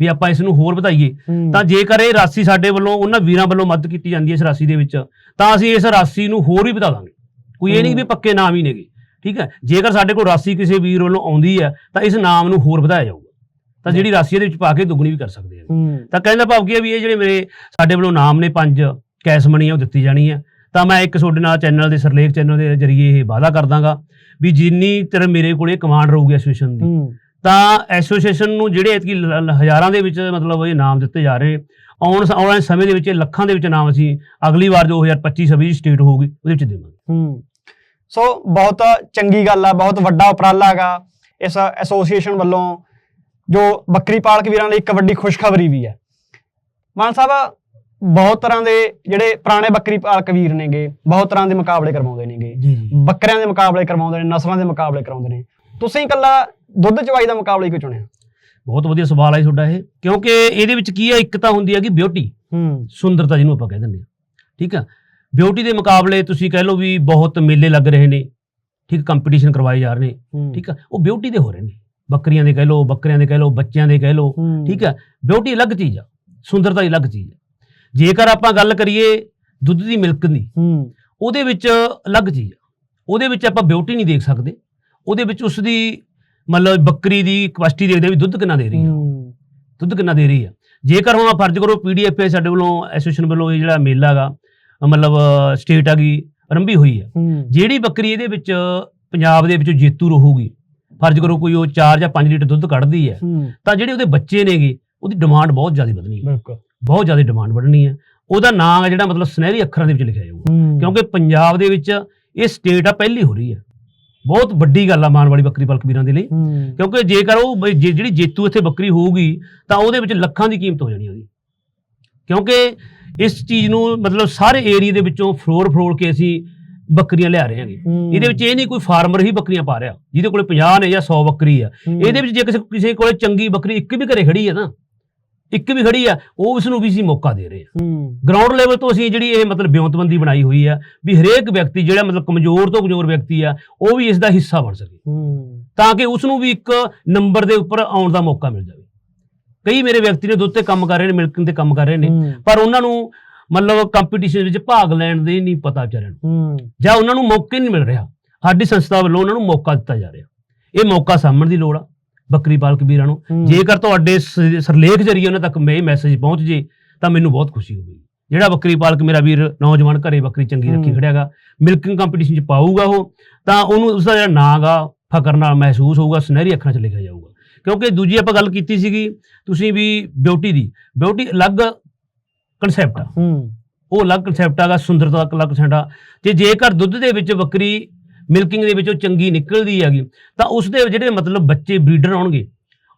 ਵੀ ਆਪਾਂ ਇਸ ਨੂੰ ਹੋਰ ਵਧਾਈਏ ਹੂੰ। ਤਾਂ ਜੇਕਰ ਇਹ ਰਾਸ਼ੀ ਸਾਡੇ ਵੱਲੋਂ ਉਹਨਾਂ ਵੀਰਾਂ ਵੱਲੋਂ ਮਦਦ ਕੀਤੀ ਜਾਂਦੀ ਹੈ ਇਸ ਰਾਸ਼ੀ ਦੇ ਵਿੱਚ ਤਾਂ ਅਸੀਂ ਇਸ ਰਾਸ਼ੀ ਨੂੰ ਹੋਰ ਵੀ ਵਧਾ ਦਾਂਗੇ। ਕੋਈ ਇਹ ਨਹੀਂ ਵੀ ਪੱਕੇ ਨਾਮ ਹੀ ਨੇਗੇ। ਠੀਕ ਹੈ? ਜੇਕਰ ਸਾਡੇ ਕੋਲ ਰਾਸ਼ੀ ਕਿਸੇ ਵੀਰ ਵੱਲੋਂ ਆਉਂਦੀ ਹੈ ਤਾਂ ਇਸ ਨਾਮ ਨੂੰ ਹੋਰ ਵਧਾਇਆ ਜਾਊਗਾ। ਤਾਂ ਜਿਹੜੀ ਰਾਸ਼ੀ ਇਹਦੇ ਵਿੱਚ ਪਾ ਕੇ ਦੁੱਗਣੀ ਵੀ ਕਰ ਸਕਦੇ ਆ। ਤਾਂ ਕਹਿੰਦਾ ਭਾਵ ਕੀ ਹੈ ਵੀ ਇਹ ਜਿਹੜੇ ਮੇਰੇ ਸਾਡੇ ਵੱਲੋਂ ਨਾਮ ਨੇ ਪੰਜ ਕੈਸ਼ ਆ ਉਹ ਦਿੱਤੀ ਜਾਣੀ ਹੈ। ਤਾਂ ਮੈਂ ਇੱਕ ਤੁਹਾਡੇ ਨਾਲ ਚੈਨਲ ਦੇ ਸਰਲੇਖ ਚੈਨਲ ਦੇ ਜ਼ਰੀਏ ਇਹ ਵਾਅਦਾ ਕਰਦਾਗਾ ਵੀ ਜਿੰਨੀ ਤੇਰੇ ਮੇਰੇ ਕੋਲੇ ਕਮਾਂਡ ਰਹੂਗੀ ਐਸੋਸੀਏਸ਼ਨ ਦੀ ਤਾਂ ਐਸੋਸੀਏਸ਼ਨ ਨੂੰ ਜਿਹੜੇ ਇਤਕੀ ਹਜ਼ਾਰਾਂ ਦੇ ਵਿੱਚ ਮਤਲਬ ਇਹ ਨਾਮ ਦਿੱਤੇ ਜਾ ਰਹੇ ਆਉਣ ਆਉਣ ਸਮੇਂ ਦੇ ਵਿੱਚ ਇਹ ਲੱਖਾਂ ਦੇ ਵਿੱਚ ਨਾਮ ਅਸੀਂ ਅਗਲੀ ਵਾਰ 2025 26 ਸਟੇਟ ਹੋਊਗੀ ਉਹਦੇ ਵਿੱਚ ਦੇਵਾਂਗੇ। ਹੂੰ। ਸੋ ਬਹੁਤ ਚੰਗੀ ਗੱਲ ਆ ਬਹੁਤ ਵੱਡਾ ਉਪਰਾਲਾ ਹੈਗਾ ਇਸ ਐਸੋਸੀਏਸ਼ਨ ਵੱਲੋਂ ਜੋ ਬੱਕਰੀ ਪਾਲਕ ਵੀਰਾਂ ਲਈ ਇੱਕ ਵੱਡੀ ਖੁਸ਼ਖਬਰੀ ਵੀ ਹੈ। ਮਾਨ ਸਾਹਿਬ ਬਹੁਤ ਤਰ੍ਹਾਂ ਦੇ ਜਿਹੜੇ ਪੁਰਾਣੇ ਬੱਕਰੀ ਪਾਲਕ ਵੀਰ ਨੇਗੇ ਬਹੁਤ ਤਰ੍ਹਾਂ ਦੇ ਮੁਕਾਬਲੇ ਕਰਵਾਉਂਦੇ ਨੇਗੇ। ਬੱਕਰਿਆਂ ਦੇ ਮੁਕਾਬਲੇ ਕਰਵਾਉਂਦੇ ਨੇ ਨਸਲਾਂ ਦੇ ਮੁਕਾਬਲੇ ਕਰਾਉਂਦੇ ਨੇ। ਤੁਸੀਂ ਇਕੱਲਾ ਦੁੱਧ ਚਵਾਈ ਦਾ ਮੁਕਾਬਲਾ ਹੀ ਕਿਉਂ ਚੁਣਿਆ? ਬਹੁਤ ਵਧੀਆ ਸਵਾਲ ਹੈ ਤੁਹਾਡਾ ਇਹ ਕਿਉਂਕਿ ਇਹਦੇ ਵਿੱਚ ਕੀ ਹੈ ਇੱਕ ਤਾਂ ਹੁੰਦੀ ਹੈ ਕਿ ਬਿਊਟੀ ਹੂੰ। ਸੁੰਦਰਤਾ ਜਿਹਨੂੰ ਆਪਾਂ ਕਹਿ ਦਿੰਦੇ ਹਾਂ। ਠੀਕ ਆ? ਬਿਊਟੀ ਦੇ ਮੁਕਾਬਲੇ ਤੁਸੀਂ ਕਹਿ ਲਓ ਵੀ ਬਹੁਤ ਮੇਲੇ ਲੱਗ ਰਹੇ ਨੇ ਠੀਕ ਕੰਪੀਟੀਸ਼ਨ ਕਰਵਾਏ ਜਾ ਰਹੇ ਨੇ ਠੀਕ ਆ ਉਹ ਬਿਊਟੀ ਦੇ ਹੋ ਰਹੇ ਨੇ। ਬੱਕਰੀਆਂ ਦੇ ਕਹਿ ਲਓ ਬੱਕਰਿਆਂ ਦੇ ਕਹਿ ਲਓ ਬੱਚਿਆਂ ਦੇ ਕਹਿ ਲਓ ਠੀਕ ਹੈ ਬਿਊਟੀ ਅਲੱਗ ਚੀਜ਼ ਆ ਸੁੰਦਰਤਾ ਹੀ ਅਲੱਗ ਚੀਜ਼ ਹੈ ਜੇਕਰ ਆਪਾਂ ਗੱਲ ਕਰੀਏ ਦੁੱਧ ਦੀ ਮਿਲਕ ਦੀ ਉਹਦੇ ਵਿੱਚ ਅਲੱਗ ਚੀਜ਼ ਆ ਉਹਦੇ ਵਿੱਚ ਆਪਾਂ ਬਿਊਟੀ ਨਹੀਂ ਦੇਖ ਸਕਦੇ ਉਹਦੇ ਵਿੱਚ ਉਸ ਦੀ ਮਤਲਬ ਬੱਕਰੀ ਦੀ ਕਪੈਸਿਟੀ ਦੇਖਦੇ ਵੀ ਦੁੱਧ ਕਿੰਨਾ ਦੇ ਰਹੀ ਆ। ਦੁੱਧ ਕਿੰਨਾ ਦੇ ਰਹੀ ਆ। ਜੇਕਰ ਹੁਣ ਫਰਜ਼ ਕਰੋ ਪੀਡੀਐਫ ਸਾਡੇ ਵੱਲੋਂ ਐਸੋਸੀਏਸ਼ਨ ਵੱਲੋਂ ਇਹ ਜਿਹੜਾ ਮੇਲਾ ਹੈਗਾ ਮਤਲਬ ਸਟੇਟ ਹੈਗੀ ਆਰੰਭੀ ਹੋਈ ਹੈ। ਜਿਹੜੀ ਬੱਕਰੀ ਇਹਦੇ ਵਿੱਚ ਪੰਜਾਬ ਦੇ ਵਿੱਚ ਜੇਤੂ ਰਹੂਗੀ ਫਰਜ਼ ਕਰੋ ਕੋਈ ਉਹ 4 ਜਾਂ 5 ਲੀਟਰ ਦੁੱਧ ਕੱਢਦੀ ਹੈ ਤਾਂ ਜਿਹੜੇ ਉਹਦੇ ਬੱਚੇ ਨੇਗੇ ਉਹਦੀ ਡਿਮਾਂਡ ਬਹੁਤ ਜ਼ਿਆਦਾ ਵਧਣੀ ਹੈ। ਬਿਲਕੁਲ। ਬਹੁਤ ਜ਼ਿਆਦਾ ਡਿਮਾਂਡ ਵਧਣੀ ਹੈ। ਉਹਦਾ ਨਾਮ ਹੈ ਜਿਹੜਾ ਮਤਲਬ ਸੁਨਹਿਰੀ ਅੱਖਰਾਂ ਦੇ ਵਿੱਚ ਲਿਖਿਆ ਜਾਊਗਾ। ਕਿਉਂਕਿ ਪੰਜਾਬ ਦੇ ਵਿੱਚ ਇਹ ਸਟੇਟ ਆ ਪਹਿਲੀ ਹੋ ਰਹੀ ਹੈ। ਬਹੁਤ ਵੱਡੀ ਗੱਲ ਆ ਮਾਨ ਵਾਲੀ ਬੱਕਰੀ ਪਾਲਕ ਵੀਰਾਂ ਦੇ ਲਈ। ਕਿਉਂਕਿ ਜੇਕਰ ਉਹ ਜਿਹੜੀ ਜੇਤੂ ਇੱਥੇ ਬੱਕਰੀ ਹੋਊਗੀ ਤਾਂ ਉਹਦੇ ਵਿੱਚ ਲੱਖਾਂ ਦੀ ਕੀਮਤ ਹੋ ਜਾਣੀ ਉਹਦੀ। ਕਿਉਂਕਿ ਇਸ ਚੀਜ਼ ਨੂੰ ਮਤਲਬ ਸਾਰੇ ਏਰੀਆ ਦੇ ਵਿੱਚੋਂ ਫਲੋਰ ਫਲੋਰ ਕੇ ਅਸੀਂ ਬੱਕਰੀਆਂ ਲਿਆ ਰਹੇ ਹਾਂਗੇ। ਇਹਦੇ ਵਿੱਚ ਇਹ ਨਹੀਂ ਕੋਈ ਫਾਰਮਰ ਹੀ ਬੱਕਰੀਆਂ ਪਾ ਰਿਹਾ ਜਿਹਦੇ ਕੋਲੇ 50 ਨੇ ਜਾਂ 100 ਬੱਕਰੀ ਆ। ਇਹਦੇ ਵਿੱਚ ਜੇ ਕਿਸੇ ਕਿਸੇ ਕੋਲੇ ਚੰਗੀ ਬੱਕਰੀ ਇੱਕ ਵੀ ਘਰੇ ਖੜੀ ਆ ਨਾ ਇੱਕ ਵੀ ਖੜੀ ਆ ਉਹ ਉਸ ਨੂੰ ਵੀ ਅਸੀਂ ਮੌਕਾ ਦੇ ਰਹੇ ਹਾਂ। ਹੂੰ। ਗਰਾਊਂਡ ਲੈਵਲ ਤੋਂ ਅਸੀਂ ਜਿਹੜੀ ਇਹ ਮਤਲਬ ਬਿਉਂਤਬੰਦੀ ਬਣਾਈ ਹੋਈ ਆ ਵੀ ਹਰੇਕ ਵਿਅਕਤੀ ਜਿਹੜਾ ਮਤਲਬ ਕਮਜ਼ੋਰ ਤੋਂ ਕਮਜ਼ੋਰ ਵਿਅਕਤੀ ਆ ਉਹ ਵੀ ਇਸ ਦਾ ਹਿੱਸਾ ਬਣ ਸਕੇ। ਤਾਂ ਕਿ ਉਸ ਨੂੰ ਵੀ ਇੱਕ ਨੰਬਰ ਦੇ ਉੱਪਰ ਆਉਣ ਦਾ ਮੌਕਾ ਮਿਲ ਜਾਵੇ। ਕਈ ਮੇਰੇ ਵਿਅਕਤੀ ਨੇ ਦੁੱਧ ਤੇ ਕੰਮ ਕਰ ਰਹੇ ਨੇ ਮਿਲਕਿੰਗ ਤੇ ਕੰਮ ਕਰ ਰਹੇ ਨੇ ਪਰ ਉਹਨਾਂ ਨੂੰ ਮਤਲਬ ਕੰਪੀਟੀਸ਼ਨ ਵਿੱਚ ਭਾਗ ਲੈਣ ਦੇ ਨਹੀਂ ਪਤਾ ਵਿਚਾਰਿਆਂ ਨੂੰ। ਜਾਂ ਉਹਨਾਂ ਨੂੰ ਮੌਕੇ ਨਹੀਂ ਮਿਲ ਰਿਹਾ। ਸਾਡੀ ਸੰਸਥਾ ਵੱਲੋਂ ਉਹਨਾਂ ਨੂੰ ਮੌਕਾ ਦਿੱਤਾ ਜਾ ਰਿਹਾ। ਇਹ ਮੌਕਾ ਸਾਂਭਣ ਦੀ ਲੋੜ ਆ ਬੱਕਰੀ ਪਾਲਕ ਵੀਰਾਂ ਨੂੰ। ਜੇਕਰ ਤੁਹਾਡੇ ਸਰਲੇਖ ਜਰੀਏ ਉਹਨਾਂ ਤੱਕ ਇਹ ਮੈਸੇਜ ਪਹੁੰਚ ਜੇ ਤਾਂ ਮੈਨੂੰ ਬਹੁਤ ਖੁਸ਼ੀ ਹੋਵੇਗੀ। ਜਿਹੜਾ ਬੱਕਰੀ ਪਾਲਕ ਮੇਰਾ ਵੀਰ ਨੌਜਵਾਨ ਘਰੇ ਬੱਕਰੀ ਚੰਗੀ ਰੱਖੀ। ਖੜਿਆਗਾ ਮਿਲਕਿੰਗ ਕੰਪੀਟੀਸ਼ਨ 'ਚ ਪਾਊਗਾ ਉਹ ਤਾਂ ਉਹਨੂੰ ਉਸਦਾ ਜਿਹੜਾ ਨਾਂ ਗਾ ਫਕਰ ਨਾਲ ਮਹਿਸੂਸ ਹੋਊਗਾ ਸੁਨਹਿਰੀ ਅੱਖਰਾਂ 'ਚ ਲਿਖਿਆ ਜਾਊਗਾ। ਕਿਉਂਕਿ ਦੂਜੀ ਆਪਾਂ ਗੱਲ ਕੀਤੀ ਸੀਗੀ ਤੁਸੀਂ ਵੀ ਬਿਊਟੀ ਦੀ। ਬਿਊਟੀ ਅਲੱਗ ਕਨਸੈਪਟ ਆ। ਹੂੰ। ਉਹ ਅਲੱਗ ਕਨਸੈਪਟ ਹੈਗਾ ਸੁੰਦਰਤਾ ਦਾ ਅਲੱਗ ਕਨਸੈਪਟ ਆ। ਤੇ ਜੇਕਰ ਦੁੱਧ ਦੇ ਵਿੱਚ ਬੱਕਰੀ ਮਿਲਕਿੰਗ ਦੇ ਵਿੱਚੋਂ ਚੰਗੀ ਨਿਕਲਦੀ ਹੈਗੀ ਤਾਂ ਉਸ ਦੇ ਜਿਹੜੇ ਮਤਲਬ ਬੱਚੇ ਬਰੀਡਰ ਆਉਣਗੇ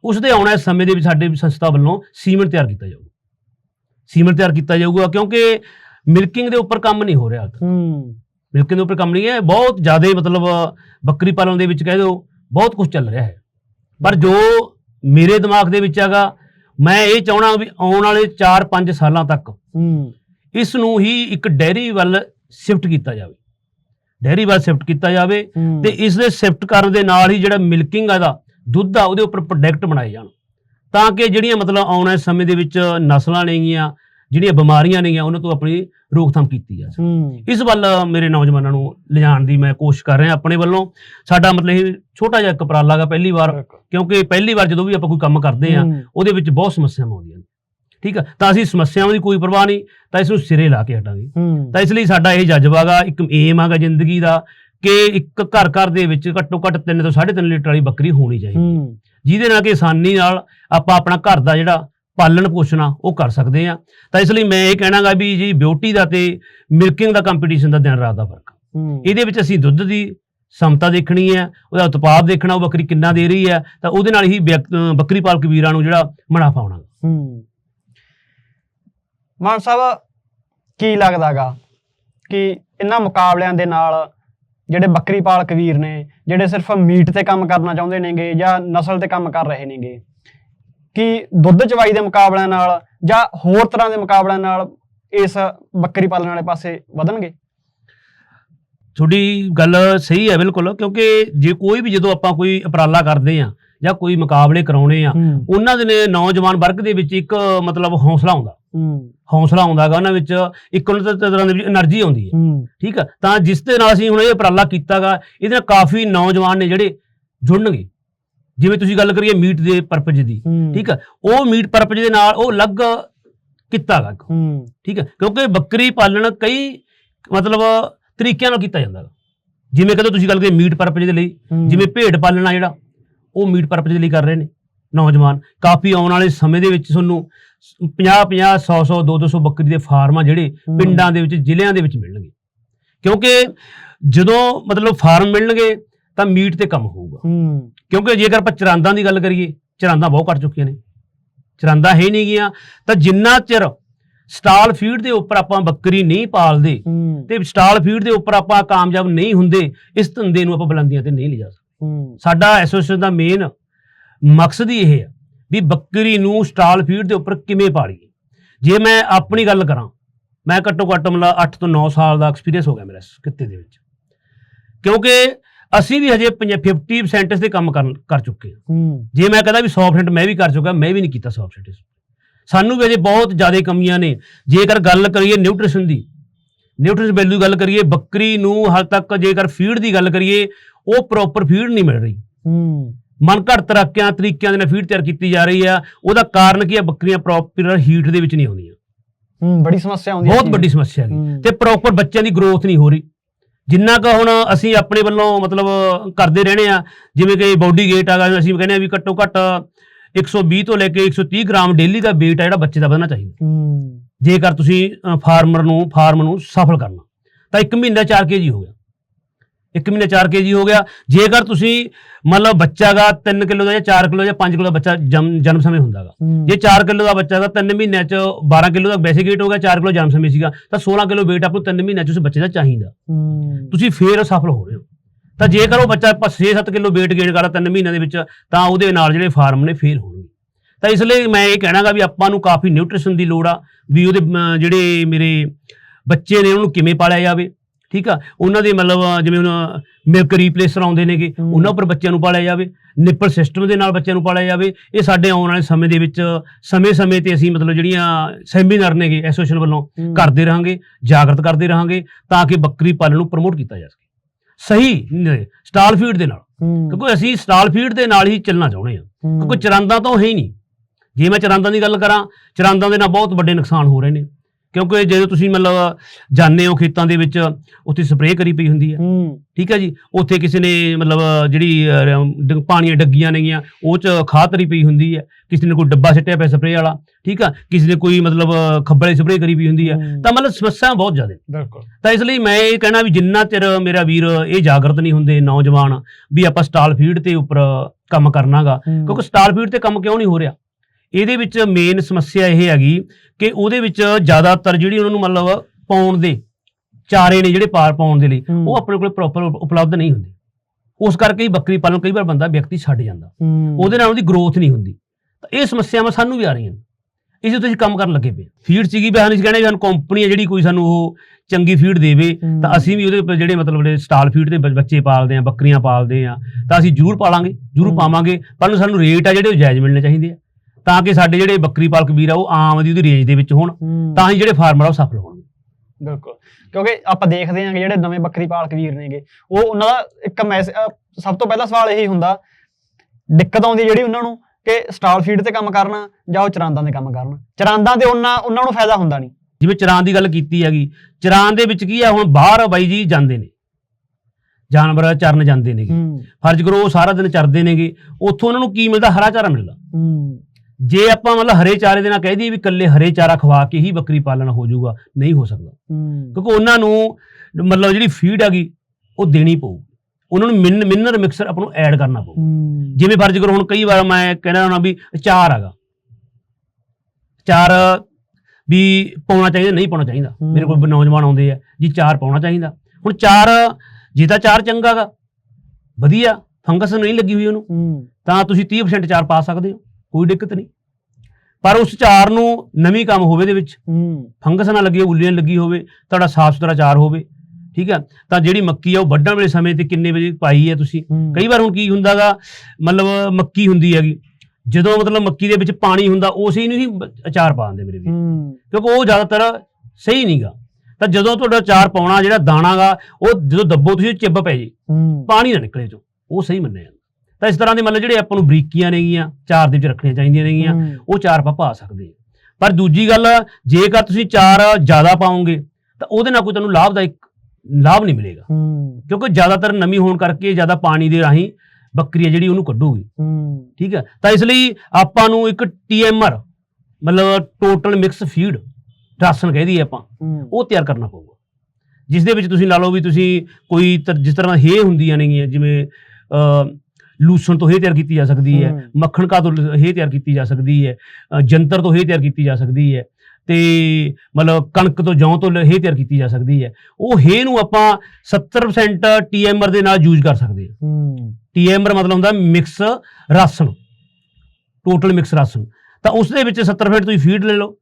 ਉਸ ਦੇ ਆਉਣ ਸਮੇਂ ਦੇ ਵਿੱਚ ਸਾਡੇ ਸੰਸਥਾ ਵੱਲੋਂ ਸੀਮਨ ਤਿਆਰ ਕੀਤਾ ਜਾਊਗਾ। ਸੀਮਨ ਤਿਆਰ ਕੀਤਾ ਜਾਊਗਾ ਕਿਉਂਕਿ ਮਿਲਕਿੰਗ ਦੇ ਉੱਪਰ ਕੰਮ ਨਹੀਂ ਹੋ ਰਿਹਾ ਹੂੰ। ਮਿਲਕਿੰਗ ਦੇ ਉੱਪਰ ਕੰਮ ਨਹੀਂ ਹੈ। ਬਹੁਤ ਜ਼ਿਆਦਾ ਮਤਲਬ ਬੱਕਰੀ ਪਾਲਣ ਦੇ ਵਿੱਚ ਕਹਿ ਦਿਓ ਬਹੁਤ ਕੁਝ ਚੱਲ ਰਿਹਾ ਹੈ। ਪਰ ਜੋ ਮੇਰੇ ਦਿਮਾਗ ਦੇ ਵਿੱਚ ਹੈਗਾ ਮੈਂ ਇਹ ਚਾਹਣਾ ਵੀ ਆਉਣ ਵਾਲੇ 4-5 ਸਾਲਾਂ ਤੱਕ ਹੂੰ। ਇਸ ਨੂੰ ਹੀ ਇੱਕ ਡੈਰੀ ਵੱਲ ਸ਼ਿਫਟ ਕੀਤਾ ਜਾਵੇ। ਡੈਰੀ ਵੱਲ ਸ਼ਿਫਟ ਕੀਤਾ ਜਾਵੇ। ਤੇ ਇਸ ਦੇ ਸ਼ਿਫਟ ਕਰਨ ਦੇ ਨਾਲ ਹੀ ਜਿਹੜਾ ਮਿਲਕਿੰਗ ਆ ਦਾ ਦੁੱਧ ਆ ਉਹਦੇ ਉੱਪਰ ਪ੍ਰੋਡਕਟ ਬਣਾਏ ਜਾਣ। ਤਾਂ ਕਿ ਜਿਹੜੀਆਂ ਮਤਲਬ ਆਉਣ ਵਾਲੇ ਸਮੇਂ ਦੇ ਵਿੱਚ ਨਸਲਾਂ ਨੇਗੀਆਂ ਜਿਹੜੀਆਂ ਬਿਮਾਰੀਆਂ ਨੇਗੀਆਂ ਉਹਨਾਂ ਤੋਂ ਆਪਣੀ ਰੋਕਥਾਮ ਕੀਤੀ ਜਾ ਸਕੇ। ਇਸ ਵੱਲ ਮੇਰੇ ਨੌਜਵਾਨਾਂ ਨੂੰ ਲਿਜਾਣ ਦੀ ਮੈਂ ਕੋਸ਼ਿਸ਼ ਕਰ ਰਿਹਾ ਆਪਣੇ ਵੱਲੋਂ। ਸਾਡਾ ਮਤਲਬ ਇਹ ਛੋਟਾ ਜਿਹਾ ਇੱਕ ਉਪਰਾਲਾ ਗਾ ਪਹਿਲੀ ਵਾਰ ਕਿਉਂਕਿ ਪਹਿਲੀ ਵਾਰ ਜਦੋਂ ਵੀ ਆਪਾਂ ਕੋਈ ਕੰਮ ਕਰਦੇ ਆ। ਉਹਦੇ ਵਿੱਚ ਬਹੁਤ ਸਮੱਸਿਆਵਾਂ ਆਉਂਦੀਆਂ ਨੇ। ਠੀਕ ਆ? ਤਾਂ ਅਸੀਂ ਸਮੱਸਿਆਵਾਂ ਦੀ ਕੋਈ ਪਰਵਾਹ ਨਹੀਂ ਤਾਂ ਇਸ ਨੂੰ ਸਿਰੇ ਲਾ ਕੇ ਹਟਾਂਗੇ। ਤਾਂ ਇਸ ਲਈ ਸਾਡਾ ਇਹ ਜਜ਼ਬਾ ਗਾ ਇੱਕ ਏਮ ਆਗਾ ਜ਼ਿੰਦਗੀ ਦਾ ਕਿ ਇੱਕ ਘਰ ਘਰ ਦੇ ਵਿੱਚ ਘੱਟੋ ਘੱਟ 3 ਤੋਂ 3.5 ਲੀਟਰ ਵਾਲੀ ਬੱਕਰੀ ਹੋਣੀ ਚਾਹੀਦੀ। ਜਿਹਦੇ ਨਾਲ ਕਿ ਆਸਾਨੀ ਨਾਲ ਆਪਾਂ ਆਪਣਾ ਘਰ ਦਾ ਜਿਹੜਾ ਪਾਲਣ ਪੋਸ਼ਣਾ ਉਹ ਕਰ ਸਕਦੇ ਆ। ਤਾਂ ਇਸ ਲਈ ਮੈਂ ਇਹ ਕਹਿਣਾਗਾ ਵੀ ਜੀ ਬਿਊਟੀ ਦਾ ਤੇ ਮਿਲਕਿੰਗ ਦਾ ਕੰਪੀਟੀਸ਼ਨ ਦਾ ਦਿਨ ਰਾਤ ਦਾ ਫ਼ਰਕ ਇਹਦੇ ਵਿੱਚ ਅਸੀਂ ਦੁੱਧ ਦੀ ਸਮਤਾ ਦੇਖਣੀ ਹੈ ਉਹਦਾ ਉਤਪਾਦ ਦੇਖਣਾ ਉਹ ਬੱਕਰੀ ਕਿੰਨਾ ਦੇ ਰਹੀ ਹੈ ਤਾਂ ਉਹਦੇ ਨਾਲ ਹੀ ਬੱਕਰੀ ਪਾਲਕ ਵੀਰਾਂ ਨੂੰ ਜਿਹੜਾ ਮੁਨਾਫਾ ਹੋਣਾ। ਹੂੰ। ਮਾਨ ਸਾਹਿਬ ਕੀ ਲੱਗਦਾਗਾ ਕਿ ਇਹਨਾਂ ਮੁਕਾਬਲਿਆਂ ਦੇ ਨਾਲ ਜਿਹੜੇ ਬੱਕਰੀ ਪਾਲਕ ਵੀਰ ਨੇ ਜਿਹੜੇ ਸਿਰਫ ਮੀਟ ਤੇ ਕੰਮ ਕਰਨਾ ਚਾਹੁੰਦੇ ਨੇਗੇ ਜਾਂ ਨਸਲ ਤੇ ਕੰਮ ਕਰ ਰਹੇ ਨੇਗੇ ਕਿ ਦੁੱਧ ਚਵਾਈ ਦੇ ਮੁਕਾਬਲਿਆਂ ਨਾਲ ਜਾਂ ਹੋਰ ਤਰ੍ਹਾਂ ਦੇ ਮੁਕਾਬਲਿਆਂ ਨਾਲ ਇਸ ਬੱਕਰੀ ਪਾਲਣ ਵਾਲੇ ਪਾਸੇ ਵਧਣਗੇ? ਤੁਹਾਡੀ ਗੱਲ ਸਹੀ ਹੈ ਬਿਲਕੁਲ ਕਿਉਂਕਿ ਜੇ ਕੋਈ ਵੀ ਜਦੋਂ ਆਪਾਂ ਕੋਈ ਉਪਰਾਲਾ ਕਰਦੇ ਆ ਜਾਂ ਕੋਈ ਮੁਕਾਬਲੇ ਕਰਾਉਣੇ ਆ ਉਹਨਾਂ ਦੇ ਨੌਜਵਾਨ ਵਰਗ ਦੇ ਵਿੱਚ ਇੱਕ ਮਤਲਬ ਹੌਸਲਾ ਆਉਂਦਾ ਹੌਸਲਾ ਆਉਂਦਾਗਾ ਉਹਨਾਂ ਵਿੱਚ ਇੱਕ ਉਹਨਾਂ ਦੇ ਤਰ੍ਹਾਂ ਦੇ એનર્ਜੀ ਆਉਂਦੀ ਹੈ। ਠੀਕ ਹੈ ਤਾਂ ਜਿਸ ਦੇ ਨਾਲ ਅਸੀਂ ਹੁਣ ਇਹ ਉਪਰਾਲਾ ਕੀਤਾਗਾ ਇਹਦੇ ਨਾਲ ਕਾਫੀ ਨੌਜਵਾਨ ਨੇ ਜਿਹੜੇ ਜੁੜਨਗੇ। ਜਿਵੇਂ ਤੁਸੀਂ ਗੱਲ ਕਰੀਏ ਮੀਟ ਦੇ ਪਰਪਸ ਦੀ ਹੂੰ। ਠੀਕ ਆ? ਉਹ ਮੀਟ ਪਰਪਸ ਦੇ ਨਾਲ ਉਹ ਅਲੱਗ ਕੀਤਾਗਾ ਹੂੰ। ਠੀਕ ਹੈ ਕਿਉਂਕਿ ਬੱਕਰੀ ਪਾਲਣ ਕਈ ਮਤਲਬ ਤਰੀਕਿਆਂ ਨਾਲ ਕੀਤਾ ਜਾਂਦਾ। ਜਿਵੇਂ ਕਦੋਂ ਤੁਸੀਂ ਗੱਲ ਕਰੀ ਮੀਟ ਪਰਪਸ ਦੇ ਲਈ ਹੂੰ। ਜਿਵੇਂ ਭੇਡ ਪਾਲਣਾ ਜਿਹੜਾ ਉਹ ਮੀਟ ਪਰਪਸ ਦੇ ਲਈ ਕਰ ਰਹੇ ਨੇ ਨੌਜਵਾਨ। ਕਾਫੀ ਆਉਣ ਵਾਲੇ ਸਮੇਂ ਦੇ ਵਿੱਚ ਤੁਹਾਨੂੰ 50 50 100 100 200 200 ਬੱਕਰੀ ਦੇ ਫਾਰਮ ਆ ਜਿਹੜੇ ਹੂੰ। ਪਿੰਡਾਂ ਦੇ ਵਿੱਚ ਜ਼ਿਲ੍ਹਿਆਂ ਦੇ ਵਿੱਚ ਮਿਲਣਗੇ। ਕਿਉਂਕਿ ਜਦੋਂ ਮਤਲਬ ਫਾਰਮ ਮਿਲਣਗੇ ਤਾਂ ਮੀਟ ਤੇ ਕੰਮ ਹੋਊਗਾ। ਹੂੰ। ਕਿਉਂਕਿ ਜੇਕਰ ਆਪਾਂ ਚਰਾਂਦਾਂ ਦੀ ਗੱਲ ਕਰੀਏ ਚਰਾਂਦਾਂ ਬਹੁਤ ਘਟ ਚੁੱਕੀਆਂ ਨੇ। ਚਰਾਂਦਾਂ ਹੈ ਨਹੀਂ ਗੀਆਂ। ਤਾਂ ਜਿੰਨਾ ਚਿਰ ਸਟਾਲ ਫੀਡ ਦੇ ਉੱਪਰ ਆਪਾਂ ਬੱਕਰੀ ਨਹੀਂ ਪਾਲਦੇ ਤੇ ਸਟਾਲ ਫੀਡ ਦੇ ਉੱਪਰ ਆਪਾਂ ਕਾਮਯਾਬ ਨਹੀਂ ਹੁੰਦੇ ਇਸ ਧੰਦੇ ਨੂੰ ਆਪਾਂ ਬੁਲੰਦੀਆਂ ਤੇ ਨਹੀਂ ਲਿਜਾ ਸਕਦੇ। ਸਾਡਾ ਐਸੋਸੀਏਸ਼ਨ ਦਾ ਮੇਨ ਮਕਸਦ ਹੀ ਇਹ ਹੈ ਵੀ ਬੱਕਰੀ ਨੂੰ ਸਟਾਲ ਫੀਡ ਦੇ ਉੱਪਰ ਕਿਵੇਂ ਪਾਲੀਏ। ਜੇ ਮੈਂ ਆਪਣੀ ਗੱਲ ਕਰਾਂ ਮੈਂ ਘੱਟੋ ਘੱਟ ਮਤਲਬ 8 ਤੋਂ 9 ਸਾਲ ਦਾ ਐਕਸਪੀਰੀਅੰਸ ਹੋ ਗਿਆ ਮੇਰਾ ਕਿੱਤੇ ਦੇ ਵਿੱਚ। ਕਿਉਂਕਿ ਅਸੀਂ ਵੀ ਹਜੇ ਪੰਜ- 50% ਇਸ ਤੇ ਕੰਮ ਕਰ ਚੁੱਕੇ ਹਾਂ। ਜੇ ਮੈਂ ਕਹਿੰਦਾ ਵੀ 100% ਮੈਂ ਵੀ ਕਰ ਚੁੱਕਾ ਮੈਂ ਵੀ ਨਹੀਂ ਕੀਤਾ 100% ਸਾਨੂੰ ਵੀ ਅਜੇ ਬਹੁਤ ਜ਼ਿਆਦਾ ਕਮੀਆਂ ਨੇ। ਜੇਕਰ ਗੱਲ ਕਰੀਏ ਨਿਊਟ੍ਰੀਸ਼ਨ ਦੀ ਨਿਊਟ੍ਰੀਸ਼ਨ ਵੈਲਿਊ ਦੀ ਗੱਲ ਕਰੀਏ ਬੱਕਰੀ ਨੂੰ ਹਾਲ ਤੱਕ ਜੇਕਰ ਫੀਡ ਦੀ ਗੱਲ ਕਰੀਏ ਉਹ ਪ੍ਰੋਪਰ ਫੀਡ ਨਹੀਂ ਮਿਲ ਰਹੀ। ਹੂੰ। ਮਨ ਘੱਟ ਤਰੀਕਿਆਂ ਤਰੀਕਿਆਂ ਦੇ ਨਾਲ ਫੀਡ ਤਿਆਰ ਕੀਤੀ ਜਾ ਰਹੀ ਆ। ਉਹਦਾ ਕਾਰਨ ਕੀ ਆ? ਬੱਕਰੀਆਂ ਪ੍ਰੋਪਰ ਹੀਟ ਦੇ ਵਿੱਚ ਨਹੀਂ ਆਉਂਦੀਆਂ। ਹੂੰ ਬੜੀ ਸਮੱਸਿਆ ਆਉਂਦੀ ਹੈ ਬਹੁਤ ਵੱਡੀ ਸਮੱਸਿਆ ਹੂੰ। ਤੇ ਪ੍ਰੋਪਰ ਬੱਚਿਆਂ ਦੀ ਗਰੋਥ ਨਹੀਂ ਹੋ ਰਹੀ। ਜਿੰਨਾ ਕੁ ਹੁਣ ਅਸੀਂ ਆਪਣੇ ਵੱਲੋਂ ਮਤਲਬ ਕਰਦੇ ਰਹਿਣੇ ਆ ਜਿਵੇਂ ਕਿ ਬਾਡੀ weight ਹੈਗਾ ਅਸੀਂ ਕਹਿੰਦੇ ਆ ਵੀ ਘੱਟੋ ਘੱਟ 120 ਤੋਂ ਲੈ ਕੇ 130 ਗ੍ਰਾਮ ਡੇਲੀ ਦਾ weight ਆ ਜਿਹੜਾ ਬੱਚੇ ਦਾ ਵਧਣਾ ਚਾਹੀਦਾ। ਜੇਕਰ ਤੁਸੀਂ ਫਾਰਮਰ ਨੂੰ ਫਾਰਮ ਨੂੰ ਸਫਲ ਕਰਨਾ ਤਾਂ 1 ਮਹੀਨਾ 4 ਕੇਜੀ ਹੋ ਗਿਆ। 1 ਮਹੀਨੇ 4 ਕੇਜੀ ਹੋ ਗਿਆ। ਜੇਕਰ ਤੁਸੀਂ ਮੰਨ ਲਓ ਬੱਚਾ ਗਾ 3 ਕਿਲੋ ਦਾ ਜਾਂ 4 ਕਿਲੋ ਜਾਂ 5 ਕਿਲੋ ਦਾ ਬੱਚਾ ਜਨਮ ਸਮੇਂ ਹੁੰਦਾਗਾ ਜੇ 4 ਕਿਲੋ ਦਾ ਬੱਚਾ ਦਾ 3 ਮਹੀਨਿਆਂ ਚ 12 ਕਿਲੋ ਦਾ ਬੇਸਿਕ weight ਹੋ ਗਿਆ 4 ਕਿਲੋ ਜਨਮ ਸਮੇਂ ਸੀਗਾ ਤਾਂ 16 ਕਿਲੋ weight ਆਪਾਂ ਨੂੰ 3 ਮਹੀਨਿਆਂ ਚ ਉਸ ਬੱਚੇ ਦਾ ਚਾਹੀਦਾ। ਤੁਸੀਂ ਫੇਰ ਸਫਲ ਹੋ ਰਹੇ ਹੋ। ਤਾਂ ਜੇਕਰ ਉਹ ਬੱਚਾ 6-7 ਕਿਲੋ weight gain ਕਰਦਾ 3 ਮਹੀਨਿਆਂ ਦੇ ਵਿੱਚ ਤਾਂ ਉਹਦੇ ਨਾਲ ਜਿਹੜੇ ਫਾਰਮ ਨੇ ਫੇਲ ਹੋਣਗੇ। ਤਾਂ ਇਸ ਲਈ ਮੈਂ ਇਹ ਕਹਿਣਾਗਾ ਵੀ ਆਪਾਂ ਨੂੰ ਕਾਫੀ ਨਿਊਟ੍ਰੀਸ਼ਨ ਦੀ ਲੋੜ ਆ ਵੀ ਉਹਦੇ ਜਿਹੜੇ ਮੇਰੇ ਬੱਚੇ ਨੇ ਉਹਨੂੰ ਕਿਵੇਂ ਪਾਲਿਆ ਜਾਵੇ। ਠੀਕ ਆ? ਉਹਨਾਂ ਦੇ ਮਤਲਬ ਜਿਵੇਂ ਹੁਣ ਮਿਲਕ ਰੀਪਲੇਸਰ ਆਉਂਦੇ ਨੇਗੇ। ਉਹਨਾਂ ਉੱਪਰ ਬੱਚਿਆਂ ਨੂੰ ਪਾਲਿਆ ਜਾਵੇ ਨਿੱਪਲ ਸਿਸਟਮ ਦੇ ਨਾਲ ਬੱਚਿਆਂ ਨੂੰ ਪਾਲਿਆ ਜਾਵੇ ਇਹ ਸਾਡੇ ਆਉਣ ਵਾਲੇ ਸਮੇਂ ਦੇ ਵਿੱਚ ਸਮੇਂ-ਸਮੇਂ ਤੇ ਅਸੀਂ ਮਤਲਬ ਜਿਹੜੀਆਂ ਸੈਮੀਨਾਰ ਨੇਗੇ ਐਸੋਸੀਏਸ਼ਨ ਵੱਲੋਂ ਕਰਦੇ ਰਹਾਂਗੇ ਜਾਗਰਤ ਕਰਦੇ ਰਹਾਂਗੇ ਤਾਂ ਕਿ ਬੱਕਰੀ ਪਾਲਣ ਨੂੰ ਪ੍ਰਮੋਟ ਕੀਤਾ ਜਾ ਸਕੇ। ਸਹੀ ਸਟਾਲ ਫੀਡ ਦੇ ਨਾਲ। ਕਿਉਂਕਿ ਅਸੀਂ ਸਟਾਲ ਫੀਡ ਦੇ ਨਾਲ ਹੀ ਚੱਲਣਾ ਚਾਹੁੰਦੇ ਹਾਂ। ਕਿਉਂਕਿ ਚਰਾਂਦਾ ਤਾਂ ਉਹ ਹੈ ਹੀ ਨਹੀਂ। ਜੇ ਮੈਂ ਚਰਾਂਦਾ ਦੀ ਗੱਲ ਕਰਾਂ ਚਰਾਂਦਾ ਦੇ ਨਾਲ ਬਹੁਤ ਵੱਡੇ ਨੁਕਸਾਨ ਹੋ ਰਹੇ ਨੇ। ਕਿਉਂਕਿ ਜਦੋਂ ਤੁਸੀਂ ਮਤਲਬ ਜਾਂਦੇ ਹੋ ਖੇਤਾਂ ਦੇ ਵਿੱਚ ਉੱਥੇ ਸਪਰੇਅ ਕਰੀ ਪਈ ਹੁੰਦੀ ਹੈ। ਠੀਕ ਹੈ ਜੀ? ਉੱਥੇ ਕਿਸੇ ਨੇ ਮਤਲਬ ਜਿਹੜੀ ਅਹ, ਪਾਣੀਆਂ ਡੱਗੀਆਂ ਨੇਗੀਆਂ ਉਹ ਚ ਖਾਦ ਤਰੀ ਪਈ ਹੁੰਦੀ ਹੈ। ਕਿਸੇ ਨੇ ਕੋਈ ਡੱਬਾ ਸਿੱਟਿਆ ਪਿਆ ਸਪਰੇਅ ਵਾਲਾ ਠੀਕ ਆ ਕਿਸੇ ਨੇ ਕੋਈ ਮਤਲਬ ਖੱਬਲੇ ਸਪਰੇਅ ਕਰੀ ਪਈ ਹੁੰਦੀ ਹੈ। ਤਾਂ ਮਤਲਬ ਸਮੱਸਿਆ ਬਹੁਤ ਜ਼ਿਆਦਾ ਬਿਲਕੁਲ। ਤਾਂ ਇਸ ਲਈ ਮੈਂ ਇਹ ਕਹਿਣਾ ਵੀ ਜਿੰਨਾ ਚਿਰ ਮੇਰਾ ਵੀਰ ਇਹ ਜਾਗਰਤ ਨਹੀਂ ਹੁੰਦੇ ਨੌਜਵਾਨ ਵੀ ਆਪਾਂ ਸਟਾਲ ਫੀਡ ਤੇ ਉੱਪਰ ਕੰਮ ਕਰਨਾਗਾ ਕਿਉਂਕਿ ਸਟਾਲ ਫੀਡ ਤੇ ਕੰਮ ਕਿਉਂ ਨਹੀਂ ਹੋ ਰਿਹਾ? ਇਹਦੇ ਵਿੱਚ ਮੇਨ ਸਮੱਸਿਆ ਇਹ ਹੈਗੀ ਕਿ ਉਹਦੇ ਵਿੱਚ ਜ਼ਿਆਦਾਤਰ ਜਿਹੜੀ ਉਹਨਾਂ ਨੂੰ ਮਤਲਬ ਪਾਉਣ ਦੇ ਚਾਰੇ ਨੇ ਜਿਹੜੇ ਪਾਰ ਪਾਉਣ ਦੇ ਲਈ ਉਹ ਆਪਣੇ ਕੋਲ ਪ੍ਰੋਪਰ ਉਪਲਬਧ ਨਹੀਂ ਹੁੰਦੇ। ਉਸ ਕਰਕੇ ਹੀ ਬੱਕਰੀ ਪਾਲਣ ਕਈ ਵਾਰ ਬੰਦਾ ਵਿਅਕਤੀ ਛੱਡ ਜਾਂਦਾ। ਉਹਦੇ ਨਾਲ ਉਹਦੀ ਗਰੋਥ ਨਹੀਂ ਹੁੰਦੀ। ਤਾਂ ਇਹ ਸਮੱਸਿਆਵਾਂ ਸਾਨੂੰ ਵੀ ਆ ਰਹੀਆਂ ਨੇ। ਇਸ ਉੱਤੇ ਅਸੀਂ ਕੰਮ ਕਰਨ ਲੱਗੇ ਪਏ ਫੀਡ ਸੀਗੀ ਵੀ ਸਾਨੂੰ ਕਹਿੰਦੇ ਸਾਨੂੰ ਕੰਪਨੀ ਹੈ ਜਿਹੜੀ ਕੋਈ ਸਾਨੂੰ ਉਹ ਚੰਗੀ ਫੀਡ ਦੇਵੇ ਤਾਂ ਅਸੀਂ ਵੀ ਉਹਦੇ ਜਿਹੜੇ ਮਤਲਬ ਜਿਹੜੇ ਸਟਾਲ ਫੀਡ ਦੇ ਬੱਚੇ ਪਾਲਦੇ ਆ ਬੱਕਰੀਆਂ ਪਾਲਦੇ ਆ ਤਾਂ ਅਸੀਂ ਜ਼ਰੂਰ ਪਾਲਾਂਗੇ ਜ਼ਰੂਰ। ਪਾਵਾਂਗੇ। ਪਰ ਸਾਨੂੰ ਰੇਟ ਆ ਜਿਹੜੇ ਉਹ ਜਾਇਜ਼ ਮਿਲਣੇ ਚਾਹੀਦੇ ਆ। ਤਾਂ ਕਿ ਸਾਡੇ ਜਿਹੜੇ ਬੱਕਰੀ ਪਾਲਕ ਵੀਰ ਆ ਉਹ ਆਮ ਦੀ ਉਹਦੀ ਰੇਂਜ ਦੇ ਵਿੱਚ ਹੋਣ ਤਾਂ ਹੀ ਜਿਹੜੇ ਫਾਰਮਰ ਆ ਉਹ ਸਫਲ ਹੋਣਗੇ। ਬਿਲਕੁਲ। ਕਿਉਂਕਿ ਆਪਾਂ ਦੇਖਦੇ ਹਾਂ ਕਿ ਜਿਹੜੇ ਨਵੇਂ ਬੱਕਰੀ ਪਾਲਕ ਵੀਰ ਨੇਗੇ ਉਹ ਉਹਨਾਂ ਦਾ ਇੱਕ ਮੈਸ ਅਹ ਸਭ ਤੋਂ ਪਹਿਲਾ ਸਵਾਲ ਇਹੀ ਹੁੰਦਾ ਦਿੱਕਤ ਆਉਂਦੀ ਜਿਹੜੀ ਉਹਨਾਂ ਨੂੰ ਕਿ ਸਟਾਲ ਫੀਡ ਤੇ ਕੰਮ ਕਰਨਾ ਜਾਂ ਉਹ ਚਰਾਂਦਾਂ ਦੇ ਕੰਮ ਕਰਨ। ਚਰਾਂਦਾਂ ਤੇ ਉਹਨਾਂ ਉਹਨਾਂ ਨੂੰ ਫਾਇਦਾ ਹੁੰਦਾ ਨਹੀਂ। ਜਿਵੇਂ ਚਰਾਂ ਦੀ ਗੱਲ ਕੀਤੀ ਹੈਗੀ ਚਰਾਂ ਦੇ ਵਿੱਚ ਕੀ ਆ ਹੁਣ ਬਾਹਰ ਬਾਈ ਜੀ ਜਾਂਦੇ ਨੇ। ਜਾਨਵਰ ਚਰਨ ਜਾਂਦੇ ਨੇਗੇ। ਫਰਜ਼ ਕਰੋ ਉਹ ਸਾਰਾ ਦਿਨ ਚਰਦੇ ਨੇਗੇ ਉੱਥੋਂ ਉਹਨਾਂ ਨੂੰ ਕੀ ਮਿਲਦਾ? ਹਰਾ ਚਾਰਾ ਮਿਲਦਾ। ਜੇ ਆਪਾਂ ਮਤਲਬ ਹਰੇ ਚਾਰੇ ਦੇ ਨਾਲ ਕਹਿ ਦਈਏ ਵੀ ਇਕੱਲੇ ਹਰੇ ਚਾਰਾ ਖਵਾ ਕੇ ਹੀ ਬੱਕਰੀ ਪਾਲਣ ਹੋ ਜਾਊਗਾ ਨਹੀਂ ਹੋ ਸਕਦਾ। ਕਿਉਂਕਿ ਉਹਨਾਂ ਨੂੰ ਮਤਲਬ ਜਿਹੜੀ ਫੀਡ ਹੈਗੀ ਉਹ ਦੇਣੀ ਪਊ ਉਹਨਾਂ ਨੂੰ ਮਿਨ ਮਿਨਰ ਮਿਕਸਰ ਆਪਾਂ ਨੂੰ ਐਡ ਕਰਨਾ ਪਊ ਜਿਵੇਂ ਫਰਜ਼ ਕਰੋ ਹੁਣ ਕਈ ਵਾਰ ਮੈਂ ਕਹਿਣਾ ਹੁੰਦਾ ਵੀ ਚਾਰ ਹੈਗਾ। ਚਾਰ ਵੀ ਪਾਉਣਾ ਚਾਹੀਦਾ ਨਹੀਂ ਪਾਉਣਾ ਚਾਹੀਦਾ। ਮੇਰੇ ਕੋਲ ਨੌਜਵਾਨ ਆਉਂਦੇ ਆ ਜੀ ਚਾਰ ਪਾਉਣਾ ਚਾਹੀਦਾ। ਹੁਣ ਚਾਰ ਜੇ ਤਾਂ ਚਾਰ ਚੰਗਾਗਾ ਵਧੀਆ ਫੰਗਸ ਨਹੀਂ ਲੱਗੀ ਹੋਈ ਉਹਨੂੰ ਤਾਂ ਤੁਸੀਂ 30% ਚਾਰ ਪਾ ਸਕਦੇ ਹੋ। ਕੋਈ ਦਿੱਕਤ ਨਹੀਂ। ਪਰ ਉਸ ਚਾਰ ਨੂੰ ਨਵੀਂ ਕੰਮ ਹੋਵੇ ਦੇ ਵਿੱਚ ਫੰਗਸ ਨਾ ਲੱਗੀ ਉੱਲੀਆਂ ਲੱਗੀ ਹੋਵੇ ਤੁਹਾਡਾ ਸਾਫ਼ ਸੁਥਰਾ ਚਾਰ ਹੋਵੇ ਠੀਕ ਹੈ ਤਾਂ ਜਿਹੜੀ ਮੱਕੀ ਆ ਉਹ ਵੱਢਣ ਵੇਲੇ ਸਮੇਂ ਤੇ ਕਿੰਨੇ ਵਜੇ ਪਾਈ ਹੈ ਤੁਸੀਂ? ਕਈ ਵਾਰ ਹੁਣ ਕੀ ਹੁੰਦਾਗਾ ਮਤਲਬ ਮੱਕੀ ਹੁੰਦੀ ਹੈਗੀ ਜਦੋਂ ਮਤਲਬ ਮੱਕੀ ਦੇ ਵਿੱਚ ਪਾਣੀ ਹੁੰਦਾ ਉਸੇ ਨੂੰ ਹੀ ਅਚਾਰ ਪਾ ਦਿੰਦੇ ਮੇਰੇ ਵੀ ਕਿਉਂਕਿ ਉਹ ਜ਼ਿਆਦਾਤਰ ਸਹੀ ਨਹੀਂਗਾ। ਤਾਂ ਜਦੋਂ ਤੁਹਾਡਾ ਅਚਾਰ ਪਾਉਣਾ ਜਿਹੜਾ ਦਾਣਾਗਾ ਉਹ ਜਦੋਂ ਦੱਬੋ ਤੁਸੀਂ ਚਿੱਬ ਪੈ ਜੇ। ਪਾਣੀ ਨਾ ਨਿਕਲੇ ਚੋਂ। ਉਹ ਸਹੀ ਮੰਨਿਆ ਜਾਂਦਾ। ਤਾਂ ਇਸ ਤਰ੍ਹਾਂ ਦੇ ਮਤਲਬ ਜਿਹੜੇ ਆਪਾਂ ਨੂੰ ਬਰੀਕੀਆਂ ਨੇਗੀਆਂ ਚਾਰ ਦੇ ਵਿੱਚ ਰੱਖਣੀਆਂ ਚਾਹੀਦੀਆਂ ਨੇਗੀਆਂ ਉਹ ਚਾਰ ਆਪਾਂ ਪਾ ਸਕਦੇ ਹਾਂ। ਪਰ ਦੂਜੀ ਗੱਲ ਜੇਕਰ ਤੁਸੀਂ ਚਾਰ ਜ਼ਿਆਦਾ ਪਾਓਗੇ ਤਾਂ ਉਹਦੇ ਨਾਲ ਕੋਈ ਤੁਹਾਨੂੰ ਲਾਭਦਾਇਕ ਲਾਭ ਨਹੀਂ ਮਿਲੇਗਾ। ਕਿਉਂਕਿ ਜ਼ਿਆਦਾਤਰ ਨਮੀ ਹੋਣ ਕਰਕੇ ਜ਼ਿਆਦਾ ਪਾਣੀ ਦੇ ਰਾਹੀਂ ਬੱਕਰੀ ਹੈ ਜਿਹੜੀ ਉਹਨੂੰ ਕੱਢੂਗੀ। ਠੀਕ ਹੈ? ਤਾਂ ਇਸ ਲਈ ਆਪਾਂ ਨੂੰ ਇੱਕ ਟੀਐਮਆਰ ਮਤਲਬ ਟੋਟਲ ਮਿਕਸ ਫੀਡ ਰਾਸ਼ਨ ਕਹਿ ਦਈਏ ਆਪਾਂ ਉਹ ਤਿਆਰ ਕਰਨਾ ਪਊਗਾ। ਜਿਸ ਦੇ ਵਿੱਚ ਤੁਸੀਂ ਲਾ ਲਓ ਵੀ ਤੁਸੀਂ ਕੋਈ ਜਿਸ ਤਰ੍ਹਾਂ ਹੇ ਹੁੰਦੀਆਂ ਨੇਗੀਆਂ ਜਿਵੇਂ ਲੂਸਣ ਤੋਂ ਹੇ ਤਿਆਰ ਕੀਤੀ ਜਾ ਸਕਦੀ ਹੈ। ਮੱਖਣ ਕਾ ਤੋਂ ਹੇ ਤਿਆਰ ਕੀਤੀ ਜਾ ਸਕਦੀ ਹੈ ਜੰਤਰ ਤੋਂ ਹੇ ਤਿਆਰ ਕੀਤੀ ਜਾ ਸਕਦੀ ਹੈ ਤੇ ਮਤਲਬ ਕਣਕ ਤੋਂ ਜੌਂ ਤੋਂ ਹੇ ਤਿਆਰ ਕੀਤੀ ਜਾ ਸਕਦੀ ਹੈ। ਉਹ ਹੇ ਨੂੰ ਆਪਾਂ 70% ਟੀਐਮਆਰ ਦੇ ਨਾਲ ਯੂਜ਼ ਕਰ ਸਕਦੇ ਹਾਂ। ਟੀਐਮਆਰ ਮਤਲਬ ਹੁੰਦਾ mix ration total mix ration. ਤਾਂ ਉਸ ਦੇ ਵਿੱਚ 70% ਤੁਸੀਂ ਫੀਡ ਲੈ ਲਓ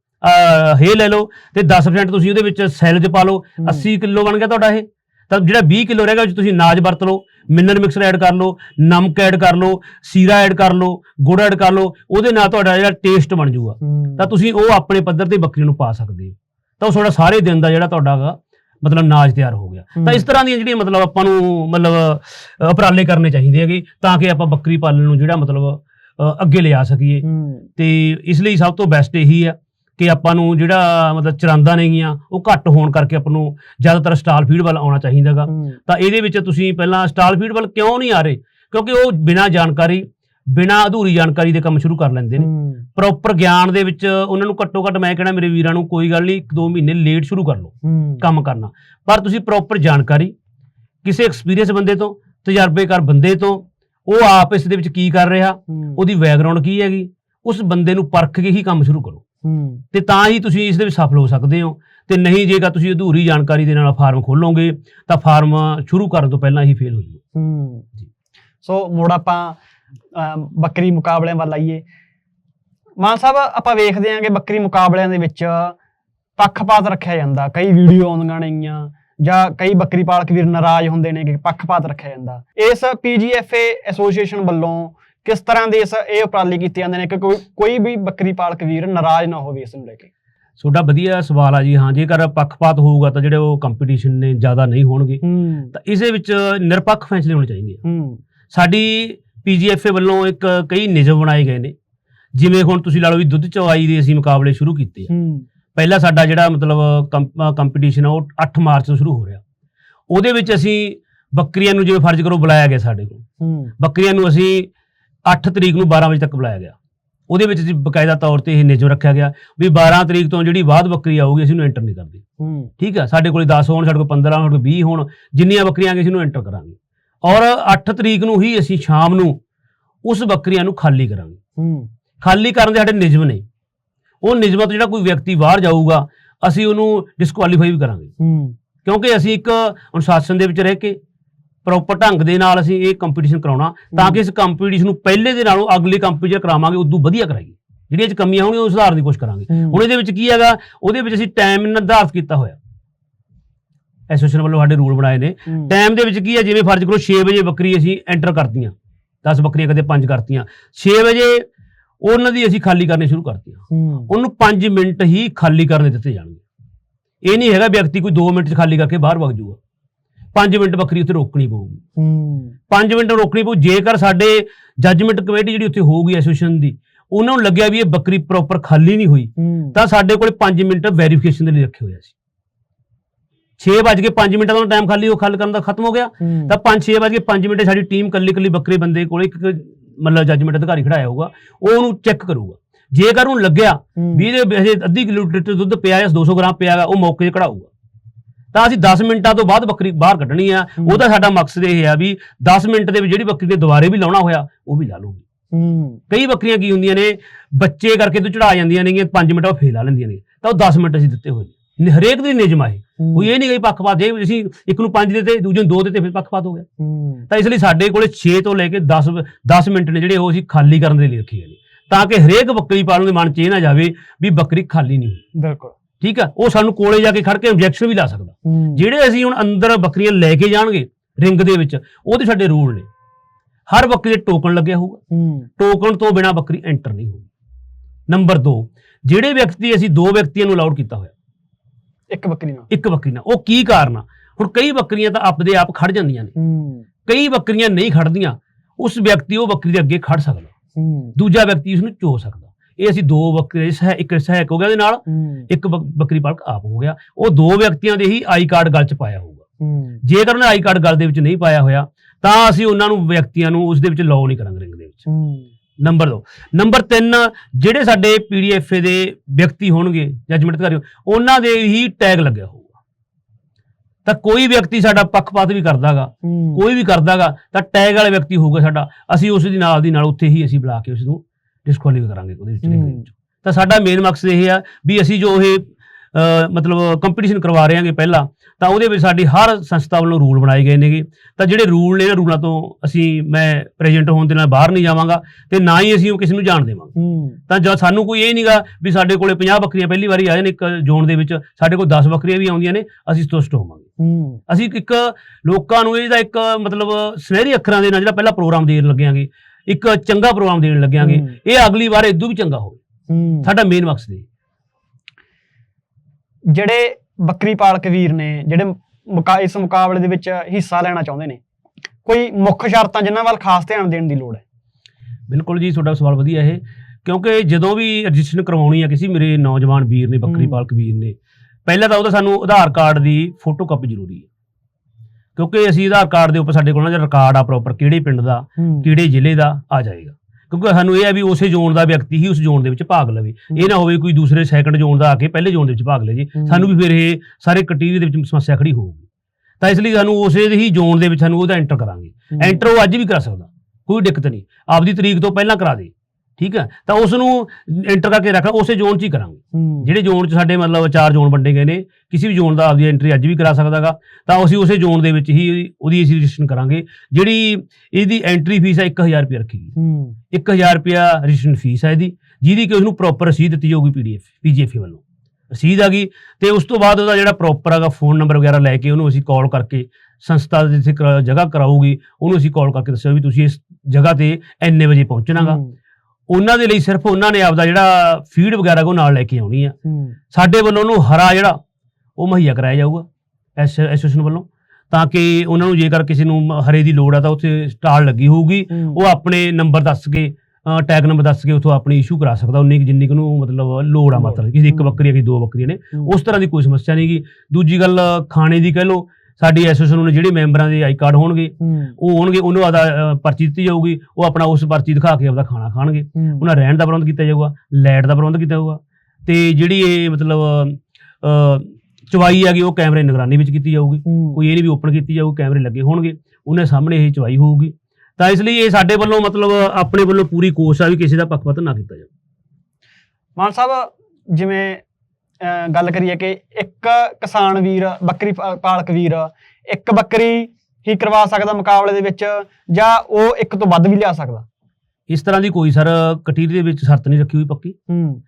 ਹੇ ਲੈ ਲਓ ਤੇ 10% ਤੁਸੀਂ ਉਹਦੇ ਵਿੱਚ ਸੈਲਜ ਪਾ ਲਓ। 80 ਕਿਲੋ ਬਣ ਗਿਆ ਤੁਹਾਡਾ ਇਹ। ਤਾਂ ਜਿਹੜਾ 20 ਕਿਲੋ ਰਹਿ ਗਿਆ ਉਹ ਤੁਸੀਂ ਨਾਜ ਵਰਤ ਲਓ ਮਿਨਰਲ ਮਿਕਸਰ ਐਡ ਕਰ ਲਓ ਨਮਕ ਐਡ ਕਰ ਲਓ ਸੀਰਾ ਐਡ ਕਰ ਲਓ ਗੁੜ ਐਡ ਕਰ ਲਓ ਉਹਦੇ ਨਾਲ ਤੁਹਾਡਾ ਜਿਹੜਾ ਟੇਸਟ ਬਣ ਜਾਊਗਾ। ਤਾਂ ਤੁਸੀਂ ਉਹ ਆਪਣੇ ਪੱਧਰ ਤੇ ਬੱਕਰੀ ਨੂੰ ਪਾ ਸਕਦੇ ਹੋ। ਤਾਂ ਉਹ ਤੁਹਾਡਾ ਸਾਰੇ ਦਿਨ ਦਾ ਜਿਹੜਾ ਤੁਹਾਡਾ ਗਾ ਮਤਲਬ ਨਾਜ ਤਿਆਰ ਹੋ ਗਿਆ। ਤਾਂ ਇਸ ਤਰ੍ਹਾਂ ਦੀਆਂ ਜਿਹੜੀਆਂ ਮਤਲਬ ਆਪਾਂ ਨੂੰ ਮਤਲਬ ਉਪਰਾਲੇ ਕਰਨੇ ਚਾਹੀਦੇ ਹੈਗੇ ਤਾਂ ਕਿ ਆਪਾਂ ਬੱਕਰੀ ਪਾਲਣ ਨੂੰ ਜਿਹੜਾ ਮਤਲਬ ਅੱਗੇ ਲਿਆ ਸਕੀਏ। ਤੇ ਇਸ ਲਈ ਸਭ ਤੋਂ ਬੈਸਟ ਇਹੀ ਆ ਕਿ ਆਪਾਂ ਨੂੰ ਜਿਹੜਾ ਮਤਲਬ ਚਰਾਂਦਾ ਨੇਗੀਆਂ ਉਹ ਘੱਟ ਹੋਣ ਕਰਕੇ ਆਪਾਂ ਨੂੰ ਜ਼ਿਆਦਾਤਰ ਸਟਾਲ ਫੀਡ ਵੱਲ ਆਉਣਾ ਚਾਹੀਦਾਗਾ ਤਾਂ ਇਹਦੇ ਵਿੱਚ ਤੁਸੀਂ ਪਹਿਲਾਂ ਸਟਾਲ ਫੀਡ ਵੱਲ ਕਿਉਂ ਨਹੀਂ ਆ ਰਹੇ? ਕਿਉਂਕਿ ਉਹ ਬਿਨਾਂ ਜਾਣਕਾਰੀ ਬਿਨਾਂ ਅਧੂਰੀ ਜਾਣਕਾਰੀ ਦੇ ਕੰਮ ਸ਼ੁਰੂ ਕਰ ਲੈਂਦੇ ਨੇ। ਪ੍ਰੋਪਰ ਗਿਆਨ ਦੇ ਵਿੱਚ ਉਹਨਾਂ ਨੂੰ ਘੱਟੋ ਘੱਟ ਮੈਂ ਕਹਿਣਾ ਮੇਰੇ ਵੀਰਾਂ ਨੂੰ ਕੋਈ ਗੱਲ ਨਹੀਂ 1-2 ਮਹੀਨੇ ਲੇਟ ਸ਼ੁਰੂ ਕਰ ਲਓ। ਕੰਮ ਕਰਨਾ। ਪਰ ਤੁਸੀਂ ਪ੍ਰੋਪਰ ਜਾਣਕਾਰੀ ਕਿਸੇ ਐਕਸਪੀਰੀਅੰਸ ਬੰਦੇ ਤੋਂ ਤਜਰਬੇਕਾਰ ਬੰਦੇ ਤੋਂ ਉਹ ਆਪ ਇਸ ਦੇ ਵਿੱਚ ਕੀ ਕਰ ਰਿਹਾ? ਉਹਦੀ ਬੈਕਗ੍ਰਾਉਂਡ ਕੀ ਹੈਗੀ? ਉਸ ਬੰਦੇ ਨੂੰ ਪਰਖ ਕੇ ਹੀ ਕੰਮ ਸ਼ੁਰੂ ਕਰੋ। ਹੂੰ। ਤੇ ਤਾਂ ਹੀ ਤੁਸੀਂ ਇਸ ਦੇ ਵਿੱਚ ਸਫਲ ਹੋ ਸਕਦੇ ਹੋ। ਤੇ ਨਹੀਂ ਜੇਕਰ ਤੁਸੀਂ ਅਧੂਰੀ ਜਾਣਕਾਰੀ ਦੇ ਨਾਲ ਫਾਰਮ ਖੋਲੋਗੇ ਤਾਂ ਫਾਰਮ ਸ਼ੁਰੂ ਕਰਨ ਤੋਂ ਪਹਿਲਾਂ ਹੀ ਫੇਲ ਹੋ ਜਾਊਗਾ। ਹੂੰ। ਜੀ। ਸੋ ਮੁੜ ਆਪਾਂ ਬੱਕਰੀ ਮੁਕਾਬਲਿਆਂ ਵੱਲ ਆਈਏ। ਮਾਨ ਸਾਹਿਬ ਆਪਾਂ ਵੇਖਦੇ ਆਂਗੇ ਬੱਕਰੀ ਮੁਕਾਬਲਿਆਂ ਦੇ ਵਿੱਚ ਪੱਖਪਾਤ ਰੱਖਿਆ ਜਾਂਦਾ। ਕਈ ਵੀਡੀਓ ਆਉਂਦੀਆਂ ਨੇਗੀਆਂ ਜਾਂ ਕਈ ਬੱਕਰੀ ਪਾਲਕ ਵੀਰ ਨਾਰਾਜ਼ ਹੁੰਦੇ ਨੇ ਕਿ ਪੱਖਪਾਤ ਰੱਖਿਆ ਜਾਂਦਾ। ਇਸ ਪੀਜੀਐਫਏ ਐਸੋਸੀਏਸ਼ਨ ਵੱਲੋਂ ਕਿਸ ਤਰ੍ਹਾਂ ਦੇ ਇਸ ਇਹ ਉਪਰਾਲੇ ਕੀਤੇ ਜਾਂਦੇ ਨੇ ਕਿ ਕੋਈ ਕੋਈ ਵੀ ਬੱਕਰੀ ਪਾਲਕ ਵੀਰ ਨਾਰਾਜ਼ ਨਾ ਹੋਵੇ ਇਸ ਨੂੰ ਲੈ ਕੇ? ਤੁਹਾਡਾ ਵਧੀਆ ਸਵਾਲ ਆ ਜੀ ਹਾਂ ਜੇਕਰ ਪੱਖਪਾਤ ਹੋਊਗਾ ਤਾਂ ਜਿਹੜੇ ਉਹ ਕੰਪੀਟੀਸ਼ਨ ਨੇ ਜ਼ਿਆਦਾ ਨਹੀਂ ਹੋਣਗੇ। ਤਾਂ ਇਸ ਵਿੱਚ ਨਿਰਪੱਖ ਫੈਸਲੇ ਹੋਣੇ ਚਾਹੀਦੇ ਆ। ਸਾਡੀ ਪੀਜੀਐਫਏ ਵੱਲੋਂ ਇੱਕ ਕਈ ਨਿਯਮ ਬਣਾਏ ਗਏ ਨੇ। ਜਿਵੇਂ ਹੁਣ ਤੁਸੀਂ ਲਾ ਲਓ ਵੀ ਦੁੱਧ ਚਵਾਈ ਦੇ ਅਸੀਂ ਮੁਕਾਬਲੇ ਸ਼ੁਰੂ ਕੀਤੇ ਆ। ਪਹਿਲਾ ਸਾਡਾ ਜਿਹੜਾ ਮਤਲਬ ਕੰਪੀਟੀਸ਼ਨ ਆ ਉਹ 8 ਮਾਰਚ ਤੋਂ ਸ਼ੁਰੂ ਹੋ ਰਿਹਾ। ਉਹਦੇ ਵਿੱਚ ਅਸੀਂ ਬੱਕਰੀਆਂ ਨੂੰ ਜਿਵੇਂ ਫਰਜ਼ ਕਰੋ ਬੁਲਾਇਆ ਗਿਆ ਸਾਡੇ ਕੋਲ। ਬੱਕਰੀਆਂ ਨੂੰ ਅਸੀਂ 8 ਤਰੀਕ ਨੂੰ 12 ਵਜੇ ਤੱਕ ਬੁਲਾਇਆ ਗਿਆ। ਉਹਦੇ ਵਿੱਚ ਜੀ ਬਕਾਇਦਾ ਤੌਰ ਤੇ ਇਹ ਨਿਯਮ ਰੱਖਿਆ ਗਿਆ ਵੀ 12 ਤਰੀਕ ਤੋਂ ਜਿਹੜੀ ਬਾਅਦ ਬੱਕਰੀ ਆਊਗੀ ਅਸੀਂ ਉਹਨੂੰ ਐਂਟਰ ਨਹੀਂ ਕਰਦੇ। ਹੂੰ। ਠੀਕ ਹੈ ਸਾਡੇ ਕੋਲ 10 ਹੋਣ ਸਾਡੇ ਕੋਲ 15 ਹੋਣ ਸਾਡੇ ਕੋਲ 20 ਹੋਣ ਜਿੰਨੀਆਂ ਬੱਕਰੀਆਂ ਆਗੇ ਅਸੀਂ ਉਹਨੂੰ ਐਂਟਰ ਕਰਾਂਗੇ। ਔਰ 8 ਤਰੀਕ ਨੂੰ ਹੀ ਅਸੀਂ ਸ਼ਾਮ ਨੂੰ ਉਸ ਬੱਕਰੀਆਂ ਨੂੰ ਖਾਲੀ ਕਰਾਂਗੇ। ਹੂੰ। ਖਾਲੀ ਕਰਨ ਦੇ ਸਾਡੇ ਨਿਯਮ ਨੇ। ਉਹ ਨਿਯਮਾਂ ਤੋਂ ਜਿਹੜਾ ਕੋਈ ਵਿਅਕਤੀ ਬਾਹਰ ਜਾਊਗਾ ਅਸੀਂ ਉਹਨੂੰ ਡਿਸਕੁਆਲੀਫਾਈ ਵੀ ਕਰਾਂਗੇ। ਹੂੰ। ਕਿਉਂਕਿ ਅਸੀਂ ਇੱਕ ਅਨੁਸ਼ਾਸਨ ਦੇ ਵਿੱਚ ਰਹਿ ਕੇ ਪ੍ਰੋਪਰ ਢੰਗ ਦੇ ਨਾਲ ਅਸੀਂ ਇਹ ਕੰਪੀਟੀਸ਼ਨ ਕਰਾਉਣਾ ਤਾਂ ਕਿ ਇਸ ਕੰਪੀਟੀਸ਼ਨ ਨੂੰ ਪਹਿਲੇ ਦੇ ਨਾਲੋਂ ਅਗਲੀ ਕੰਪੀਟੀਸ਼ਨ ਕਰਾਵਾਂਗੇ ਉਦੋਂ ਵਧੀਆ ਕਰਾਈਏ। ਜਿਹੜੀਆਂ 'ਚ ਕਮੀਆਂ ਹੋਣਗੀਆਂ ਉਹ ਸੁਧਾਰਨ ਦੀ ਕੋਸ਼ਿਸ਼ ਕਰਾਂਗੇ। ਹੁਣ ਇਹਦੇ ਵਿੱਚ ਕੀ ਹੈਗਾ ਉਹਦੇ ਵਿੱਚ ਅਸੀਂ ਟਾਈਮ ਨਿਰਧਾਰਤ ਕੀਤਾ ਹੋਇਆ। ਐਸੋਸੀਏਸ਼ਨ ਵੱਲੋਂ ਸਾਡੇ ਰੂਲ ਬਣਾਏ ਨੇ। ਟਾਈਮ ਦੇ ਵਿੱਚ ਕੀ ਹੈ ਜਿਵੇਂ ਫਰਜ਼ ਕਰੋ 6 ਵਜੇ ਬੱਕਰੀ ਅਸੀਂ ਐਂਟਰ ਕਰਤੀਆਂ 10 ਬੱਕਰੀਆਂ ਕਦੇ 5 ਕਰਤੀਆਂ। 6 ਵਜੇ ਉਹਨਾਂ ਦੀ ਅਸੀਂ ਖਾਲੀ ਕਰਨੀ ਸ਼ੁਰੂ ਕਰਤੀਆਂ। ਉਹਨੂੰ 5 ਮਿੰਟ ਹੀ ਖਾਲੀ ਕਰਨੇ ਦਿੱਤੇ ਜਾਣਗੇ। ਇਹ ਨਹੀਂ ਹੈਗਾ ਵਿਅਕਤੀ ਕੋਈ 2 ਮਿੰਟ 'ਚ ਖਾਲੀ ਕਰਕੇ ਬਾਹਰ ਵਗ ਜਾਊਗਾ 5 ਮਿੰਟ ਬੱਕਰੀ ਉੱਥੇ ਰੋਕਣੀ ਪਊਗੀ ਹੂੰ। 5 ਮਿੰਟ ਰੋਕਣੀ ਪਊ ਜੇਕਰ ਸਾਡੇ ਜੱਜਮੈਂਟ ਕਮੇਟੀ ਜਿਹੜੀ ਉੱਥੇ ਹੋਊਗੀ ਐਸੋਸੀਏਸ਼ਨ ਦੀ ਉਹਨਾਂ ਨੂੰ ਲੱਗਿਆ ਵੀ ਇਹ ਬੱਕਰੀ ਪ੍ਰੋਪਰ ਖਾਲੀ ਨਹੀਂ ਹੋਈ ਤਾਂ ਸਾਡੇ ਕੋਲ 5 ਮਿੰਟ ਵੈਰੀਫਿਕੇਸ਼ਨ ਦੇ ਲਈ ਰੱਖੇ ਹੋਇਆ ਸੀ 6 ਵਜੇ ਕੇ 5 ਮਿੰਟਾਂ ਦਾ ਟਾਈਮ ਖਾਲੀ ਉਹ ਖੱਲ ਕਰਨ ਦਾ ਖਤਮ ਹੋ ਗਿਆ। ਤਾਂ 5-6 ਵਜੇ 5 ਮਿੰਟ ਸਾਡੀ ਟੀਮ ਕੱਲੀ ਕੱਲੀ ਬੱਕਰੇ ਬੰਦੇ ਕੋਲ ਇੱਕ ਮਤਲਬ ਜੱਜਮੈਂਟ ਅਧਿਕਾਰੀ ਖੜਾਇਆ ਹੋਊਗਾ ਉਹ ਉਹਨੂੰ ਚੈੱਕ ਕਰੂਗਾ। ਜੇਕਰ ਉਹਨੂੰ ਲੱਗਿਆ ਵੀ ਇਹਦੇ ਅੱਧੀ ਕਿਲੋ ਲੀਟਰ ਦੁੱਧ ਪਿਆ ਜਾਂ 200 ਗ੍ਰਾਮ ਪਿਆ ਉਹ ਮੌਕੇ 'ਤੇ ਕਢਾਊਗਾ। ਤਾਂ ਅਸੀਂ 10 ਮਿੰਟਾਂ ਤੋਂ ਬਾਅਦ ਬੱਕਰੀ ਬਾਹਰ ਕੱਢਣੀ ਆ। ਉਹਦਾ ਸਾਡਾ ਮਕਸਦ ਇਹ ਆ ਵੀ 10 ਮਿੰਟ ਦੇ ਵਿੱਚ ਜਿਹੜੀ ਬੱਕਰੀ ਦੇ ਦੁਬਾਰੇ ਵੀ ਲਾਉਣਾ ਹੋਇਆ ਉਹ ਵੀ ਲਾ ਲੂਗੀ ਹੂੰ। ਕਈ ਬੱਕਰੀਆਂ ਕੀ ਹੁੰਦੀਆਂ ਨੇ ਬੱਚੇ ਕਰਕੇ ਤੋਂ ਚੜਾ ਜਾਂਦੀਆਂ ਨੇਗੀਆਂ 5 ਮਿੰਟ ਉਹ ਫੇਲ ਲਾ ਲੈਂਦੀਆਂ ਨੇ। ਤਾਂ ਉਹ 10 ਮਿੰਟ ਅਸੀਂ ਦਿੱਤੇ ਹੋਏ ਨੇ। ਹਰੇਕ ਦੀ ਨਿਯਮ ਆ ਇਹ। ਕੋਈ ਇਹ ਨਹੀਂ ਗਈ ਪੱਖਪਾਤ ਜੇ ਅਸੀਂ ਇੱਕ ਨੂੰ 5 ਦਿੱਤੇ ਦੂਜੇ ਨੂੰ 2 ਦਿੱਤੇ ਫਿਰ ਪੱਖਪਾਤ ਹੋ ਗਿਆ। ਤਾਂ ਇਸ ਲਈ ਸਾਡੇ ਕੋਲੇ 6 ਤੋਂ ਲੈ ਕੇ 10 10 ਮਿੰਟ ਨੇ ਜਿਹੜੇ ਉਹ ਅਸੀਂ ਖਾਲੀ ਕਰਨ ਦੇ ਲਈ ਰੱਖੇ ਨੇ। ਤਾਂ ਕਿ ਹਰੇਕ ਬੱਕਰੀ ਪਾਲਣ ਦੇ ਮਨ 'ਚ ਇਹ ਨਾ ਜਾਵੇ ਵੀ ਬੱਕਰੀ ਖਾਲੀ ਨਹੀਂ ਬਿਲਕੁਲ। ਠੀਕ ਆ? ਉਹ ਸਾਨੂੰ ਕੋਲੇ ਜਾ ਕੇ ਖੜ ਕੇ ਇੰਜੈਕਸ਼ਨ ਵੀ ਲਾ ਸਕਦਾ। ਜਿਹੜੇ ਅਸੀਂ ਹੁਣ ਅੰਦਰ ਬੱਕਰੀਆਂ ਲੈ ਕੇ ਜਾਣਗੇ ਰਿੰਗ ਦੇ ਵਿੱਚ ਉਹਦੇ ਸਾਡੇ ਰੂਲ ਨੇ। ਹਰ ਬੱਕਰੀ ਦੇ ਟੋਕਨ ਲੱਗਿਆ ਹੋਊਗਾ। ਟੋਕਨ ਤੋਂ ਬਿਨਾ ਬੱਕਰੀ ਐਂਟਰ ਨਹੀਂ ਹੋਊਗੀ। ਨੰਬਰ 2 ਜਿਹੜੇ ਵਿਅਕਤੀ ਅਸੀਂ ਦੋ ਵਿਅਕਤੀਆਂ ਨੂੰ ਅਲਾਉਡ ਕੀਤਾ ਹੋਇਆ ਇੱਕ ਬੱਕਰੀ ਨਾਲ। ਇੱਕ ਬੱਕਰੀ ਨਾਲ ਉਹ ਕੀ ਕਾਰਨ ਆ? ਹੁਣ ਕਈ ਬੱਕਰੀਆਂ ਤਾਂ ਆਪਦੇ ਆਪ ਖੜ ਜਾਂਦੀਆਂ ਨੇ। ਕਈ ਬੱਕਰੀਆਂ ਨਹੀਂ ਖੜਦੀਆਂ ਉਸ ਵਿਅਕਤੀ ਉਹ ਬੱਕਰੀ ਦੇ ਅੱਗੇ ਖੜ ਸਕਦਾ। ਦੂਜਾ ਵਿਅਕਤੀ ਉਸ ਨੂੰ ਚੋ ਸਕਦਾ। ਇਹ ਅਸੀਂ ਦੋ ਬੱਕਰੇ ਸਹਿ ਇੱਕ ਸਹਾਇਕ ਹੋ ਗਿਆ ਉਹਦੇ ਨਾਲ ਇੱਕ ਬੱਕ- ਬੱਕਰੀ ਪਾਲਕ ਆਪ ਹੋ ਗਿਆ। ਉਹ ਦੋ ਵਿਅਕਤੀਆਂ ਦੇ ਹੀ ਆਈ ਕਾਰਡ ਗਲ 'ਚ ਪਾਇਆ ਹੋਊਗਾ। ਜੇਕਰ ਉਹਨੇ ਆਈ ਕਾਰਡ ਗਲ ਦੇ ਵਿੱਚ ਨਹੀਂ ਪਾਇਆ ਹੋਇਆ ਤਾਂ ਅਸੀਂ ਉਹਨਾਂ ਨੂੰ ਵਿਅਕਤੀਆਂ ਨੂੰ ਉਸ ਦੇ ਵਿੱਚ ਲਾਓ ਨਹੀਂ ਕਰਾਂਗੇ ਰਿੰਗ ਦੇ ਵਿੱਚ। ਨੰਬਰ 2 ਨੰਬਰ 3 ਜਿਹੜੇ ਸਾਡੇ ਪੀਡੀਐਫਏ ਦੇ ਵਿਅਕਤੀ ਹੋਣਗੇ ਜੱਜਮੈਂਟ ਅਧਿਕਾਰੀ ਉਹਨਾਂ ਦੇ ਹੀ ਟੈਗ ਲੱਗਿਆ ਹੋਊਗਾ। ਤਾਂ ਕੋਈ ਵਿਅਕਤੀ ਸਾਡਾ ਪੱਖਪਾਤ ਵੀ ਕਰਦਾਗਾ ਕੋਈ ਵੀ ਕਰਦਾਗਾ ਤਾਂ ਟੈਗ ਵਾਲਾ ਵਿਅਕਤੀ ਹੋਊਗਾ ਸਾਡਾ। ਅਸੀਂ ਉਸ ਦੀ ਨਾਲ ਦੀ ਨਾਲ ਉੱਥੇ ਹੀ ਅਸੀਂ ਬੁਲਾ ਕੇ ਉਸ ਨੂੰ ਡਿਸਕੁਆਲੀਫਾਈ ਕਰਾਂਗੇ ਉਹਦੇ ਵਿੱਚ ਹੂੰ। ਵਿੱਚ ਤਾਂ ਸਾਡਾ ਮੇਨ ਮਕਸਦ ਇਹ ਆ ਵੀ ਅਸੀਂ ਜੋ ਇਹ ਮਤਲਬ ਕੰਪੀਟੀਸ਼ਨ ਕਰਵਾ ਰਹੇ ਹਾਂਗੇ ਪਹਿਲਾਂ ਤਾਂ ਉਹਦੇ ਵਿੱਚ ਸਾਡੀ ਹਰ ਸੰਸਥਾ ਵੱਲੋਂ ਰੂਲ ਬਣਾਏ ਗਏ ਨੇਗੇ। ਤਾਂ ਜਿਹੜੇ ਰੂਲ ਨੇ ਇਹਨਾਂ ਰੂਲਾਂ ਤੋਂ ਅਸੀਂ ਮੈਂ ਪ੍ਰੈਜ਼ੈਂਟ ਹੋਣ ਦੇ ਨਾਲ ਬਾਹਰ ਨਹੀਂ ਜਾਵਾਂਗਾ ਤੇ ਨਾ ਹੀ ਅਸੀਂ ਉਹ ਕਿਸੇ ਨੂੰ ਜਾਣ ਦੇਵਾਂਗੇ। ਤਾਂ ਜਦ ਸਾਨੂੰ ਕੋਈ ਇਹ ਨਹੀਂਗਾ ਵੀ ਸਾਡੇ ਕੋਲੇ 50 ਬੱਕਰੀਆਂ ਪਹਿਲੀ ਵਾਰੀ ਆਏ ਨੇ ਇੱਕ ਜ਼ੋਨ ਦੇ ਵਿੱਚ ਸਾਡੇ ਕੋਲ 10 ਬੱਕਰੀਆਂ ਵੀ ਆਉਂਦੀਆਂ ਨੇ ਅਸੀਂ ਸੰਤੁਸ਼ਟ ਹੋਵਾਂਗੇ। ਅਸੀਂ ਇੱਕ ਲੋਕਾਂ ਨੂੰ ਇਹਦਾ ਇੱਕ ਮਤਲਬ ਸੁਨਹਿਰੀ ਅੱਖਰਾਂ ਦੇ ਨਾਲ ਜਿਹੜਾ ਪਹਿਲਾ ਪ੍ਰੋਗਰਾਮ ਦੇਣ ਲੱਗਿਆਂਗੇ ਇੱਕ ਚੰਗਾ ਪ੍ਰੋਗਰਾਮ ਦੇਣ ਲੱਗਿਆਂਗੇ ਹੂੰ। ਇਹ ਅਗਲੀ ਵਾਰ ਇਦੋਂ ਵੀ ਚੰਗਾ ਹੋਵੇ। ਹੂੰ। ਸਾਡਾ ਮੇਨ ਮਕਸਦ ਇਹ। ਜਿਹੜੇ ਬੱਕਰੀ ਪਾਲਕ ਵੀਰ ਨੇ ਜਿਹੜੇ ਇਸ ਮੁਕਾਬਲੇ ਦੇ ਵਿੱਚ ਹਿੱਸਾ ਲੈਣਾ ਚਾਹੁੰਦੇ ਨੇ ਕੋਈ ਮੁੱਖ ਸ਼ਰਤਾਂ ਜਿਨ੍ਹਾਂ ਵੱਲ ਖਾਸ ਧਿਆਨ ਦੇਣ ਦੀ ਲੋੜ ਹੈ? ਬਿਲਕੁਲ ਜੀ ਤੁਹਾਡਾ ਸਵਾਲ ਵਧੀਆ ਇਹ ਕਿਉਂਕਿ ਜਦੋਂ ਵੀ ਰਜਿਸਟ੍ਰੇਸ਼ਨ ਕਰਵਾਉਣੀ ਆ ਕਿਸੇ ਮੇਰੇ ਨੌਜਵਾਨ ਵੀਰ ਨੇ ਬੱਕਰੀ ਹੂੰ। ਪਾਲਕ ਵੀਰ ਨੇ ਪਹਿਲਾਂ ਤਾਂ ਉਹਦਾ ਸਾਨੂੰ ਆਧਾਰ ਕਾਰਡ ਦੀ ਫੋਟੋ ਕਾਪੀ ਜ਼ਰੂਰੀ ਹੈ। ਕਿਉਂਕਿ ਅਸੀਂ ਆਧਾਰ ਕਾਰਡ ਦੇ ਉੱਪਰ ਸਾਡੇ ਕੋਲ ਨਾ ਜਿਹੜਾ ਰਿਕਾਰਡ ਆ ਪ੍ਰੋਪਰ ਕਿਹੜੇ ਪਿੰਡ ਦਾ ਕਿਹੜੇ ਜ਼ਿਲ੍ਹੇ ਦਾ ਆ ਜਾਏਗਾ। ਕਿਉਂਕਿ ਸਾਨੂੰ ਇਹ ਹੈ ਵੀ ਉਸੇ ਜ਼ੋਨ ਦਾ ਵਿਅਕਤੀ ਹੀ ਉਸ ਜ਼ੋਨ ਦੇ ਵਿੱਚ ਭਾਗ ਲਵੇ। ਇਹ ਨਾ ਹੋਵੇ ਕੋਈ ਦੂਸਰੇ ਸੈਕੰਡ ਜ਼ੋਨ ਦਾ ਆ ਕੇ ਪਹਿਲੇ ਜ਼ੋਨ ਦੇ ਵਿੱਚ ਭਾਗ ਲੈ ਜੇ। ਸਾਨੂੰ ਵੀ ਫਿਰ ਇਹ ਸਾਰੇ ਕਟੀਰੀ ਦੇ ਵਿੱਚ ਸਮੱਸਿਆ ਖੜੀ ਹੋਊਗੀ। ਤਾਂ ਇਸ ਲਈ ਸਾਨੂੰ ਉਸੇ ਹੀ ਜ਼ੋਨ ਦੇ ਵਿੱਚ ਸਾਨੂੰ ਉਹਦਾ ਐਂਟਰ ਕਰਾਂਗੇ। ਐਂਟਰ ਉਹ ਅੱਜ ਵੀ ਕਰਾ ਸਕਦਾ। ਕੋਈ ਦਿੱਕਤ ਨਹੀਂ। ਆਪਦੀ ਤਰੀਕ ਤੋਂ ਪਹਿਲਾਂ ਕਰਾ ਦੇ। ਠੀਕ ਹੈ? ਤਾਂ ਉਸ ਨੂੰ ਐਂਟਰ ਕਰਕੇ ਰੱਖਣਾ ਉਸੇ ਜ਼ੋਨ 'ਚ ਹੀ ਕਰਾਂਗੇ। ਜਿਹੜੇ ਜ਼ੋਨ 'ਚ ਸਾਡੇ ਮਤਲਬ ਚਾਰ ਜ਼ੋਨ ਵੰਡੇ ਗਏ ਨੇ ਕਿਸੇ ਵੀ ਜ਼ੋਨ ਦਾ ਆਪਦੀ ਐਂਟਰੀ ਅੱਜ ਵੀ ਕਰਾ ਸਕਦਾਗਾ। ਤਾਂ ਅਸੀਂ ਉਸੇ ਜ਼ੋਨ ਦੇ ਵਿੱਚ ਹੀ ਉਹਦੀ ਅਸੀਂ ਰਜਿਸਟ੍ਰੇਸ਼ਨ ਕਰਾਂਗੇ। ਜਿਹੜੀ ਇਹਦੀ ਐਂਟਰੀ ਫੀਸ ਹੈ 1000 ਰੁਪਏ ਰੱਖੀ ਗਈ ਹੂੰ। 1000 ਰੁਪਿਆ ਰਜਿਸਟ੍ਰੇਸ਼ਨ ਫੀਸ ਹੈ ਇਹਦੀ ਜਿਹਦੀ ਕਿ ਉਸਨੂੰ ਪ੍ਰੋਪਰ ਰਸੀਦ ਦਿੱਤੀ ਜਾਊਗੀ ਪੀਡੀਐਫ ਪੀਜੀਐਫ ਵੱਲੋਂ। ਰਸੀਦ ਆ ਗਈ ਤੇ ਉਸ ਤੋਂ ਬਾਅਦ ਉਹਦਾ ਜਿਹੜਾ ਪ੍ਰੋਪਰ ਹੈਗਾ ਫੋਨ ਨੰਬਰ ਵਗੈਰਾ ਲੈ ਕੇ ਉਹਨੂੰ ਅਸੀਂ ਕਾਲ ਕਰਕੇ ਸੰਸਥਾ ਦੇ ਜਿੱਥੇ ਜਗ੍ਹਾ ਕਰਾਊਗੀ ਉਹਨੂੰ ਅਸੀਂ ਕਾਲ ਕਰਕੇ ਦੱਸਿਆ ਵੀ ਤੁਸੀਂ ਇਸ ਜਗ੍ਹਾ ਤੇ ਇੰਨੇ ਵਜੇ ਪਹੁੰਚਣਾਗਾ। ਉਹਨਾਂ ਦੇ ਲਈ ਸਿਰਫ ਉਹਨਾਂ ਨੇ ਆਪਦਾ ਜਿਹੜਾ ਫੀਡ ਵਗੈਰਾ ਉਹ ਨਾਲ ਲੈ ਕੇ ਆਉਣੀ ਆ। ਸਾਡੇ ਵੱਲੋਂ ਉਹਨੂੰ ਹਰਾ ਜਿਹੜਾ ਉਹ ਮੁਹੱਈਆ ਕਰਾਇਆ ਜਾਊਗਾ ਐਸ ਐਸੋਸੀਏਸ਼ਨ ਵੱਲੋਂ। ਤਾਂ ਕਿ ਉਹਨਾਂ ਨੂੰ ਜੇਕਰ ਕਿਸੇ ਨੂੰ ਹਰੇ ਦੀ ਲੋੜ ਆ ਤਾਂ ਉੱਥੇ ਸਟਾਲ ਲੱਗੀ ਹੋਊਗੀ। ਉਹ ਆਪਣੇ ਨੰਬਰ ਦੱਸ ਕੇ ਟੈਗ ਨੰਬਰ ਦੱਸ ਕੇ ਉਥੋਂ ਆਪਣੀ ਇਸ਼ੂ ਕਰਾ ਸਕਦਾ ਉਨੀ ਕੁ ਜਿੰਨੀ ਕੁ ਨੂੰ ਮਤਲਬ ਲੋੜ ਆ ਮਤਲਬ ਕਿਸੇ ਇੱਕ। ਬੱਕਰੀ ਆ ਕਿਸੇ ਦੋ ਬੱਕਰੀਆਂ ਨੇ। ਉਸ ਤਰ੍ਹਾਂ ਦੀ ਕੋਈ ਸਮੱਸਿਆ ਨਹੀਂਗੀ ਦੂਜੀ ਗੱਲ ਖਾਣੇ ਦੀ ਕਹਿ ਲਓ ਸਾਡੀ ਐਸੋਸੀਏਸ਼ਨ ਨੂੰ ਜਿਹੜੇ ਮੈਂਬਰਾਂ ਦੇ ਆਈ ਕਾਰਡ ਹੋਣਗੇ ਉਹ ਹੋਣਗੇ ਉਹਨੂੰ ਆਦਾ ਪਰਚੀ ਦਿੱਤੀ ਜਾਊਗੀ ਉਹ ਆਪਣਾ ਉਸ ਪਰਚੀ ਦਿਖਾ ਕੇ ਆਪਦਾ ਖਾਣਾ ਖਾਣਗੇ। ਉਹਨਾਂ ਰਹਿਣ ਦਾ ਪ੍ਰਬੰਧ ਕੀਤਾ ਜਾਊਗਾ ਲਾਈਟ ਦਾ ਪ੍ਰਬੰਧ ਕੀਤਾ ਜਾਊਗਾ। ਤੇ ਜਿਹੜੀ ਇਹ ਮਤਲਬ ਚਵਾਈ ਹੈਗੀ ਉਹ ਕੈਮਰੇ ਨਿਗਰਾਨੀ ਵਿੱਚ ਕੀਤੀ ਜਾਊਗੀ। ਕੋਈ ਇਹ ਨਹੀਂ ਵੀ ਓਪਨ ਕੀਤੀ ਜਾਊ ਕੈਮਰੇ ਲੱਗੇ ਹੋਣਗੇ। ਉਹਨਾਂ ਸਾਹਮਣੇ ਇਹ ਚਵਾਈ ਹੋਊਗੀ। ਤਾਂ ਇਸ ਲਈ ਇਹ ਸਾਡੇ ਵੱਲੋਂ ਮਤਲਬ ਆਪਣੇ ਵੱਲੋਂ ਪੂਰੀ ਕੋਸ਼ਿਸ਼ ਆ ਵੀ ਕਿਸੇ ਦਾ ਪੱਖਪਾਤ ਨਾ ਕੀਤਾ ਜਾਵੇ। ਮਾਨ ਸਾਹਿਬ ਜਿਵੇਂ ਗੱਲ ਕਰੀਏ ਕਿ ਇੱਕ ਕਿਸਾਨ ਵੀਰ ਬੱਕਰੀ ਪਾਲਕ ਵੀਰ ਇੱਕ ਬੱਕਰੀ ਹੀ ਕਰਵਾ ਸਕਦਾ ਮੁਕਾਬਲੇ ਦੇ ਵਿੱਚ ਜਾਂ ਉਹ ਇੱਕ ਤੋਂ ਵੱਧ ਵੀ ਲਿਆ ਸਕਦਾ? ਇਸ ਤਰ੍ਹਾਂ ਦੀ ਕੋਈ ਸਰ ਕਟੀਰ ਦੇ ਵਿੱਚ ਸ਼ਰਤ ਨਹੀਂ ਰੱਖੀ ਹੋਈ ਪੱਕੀ। ਹੂੰ।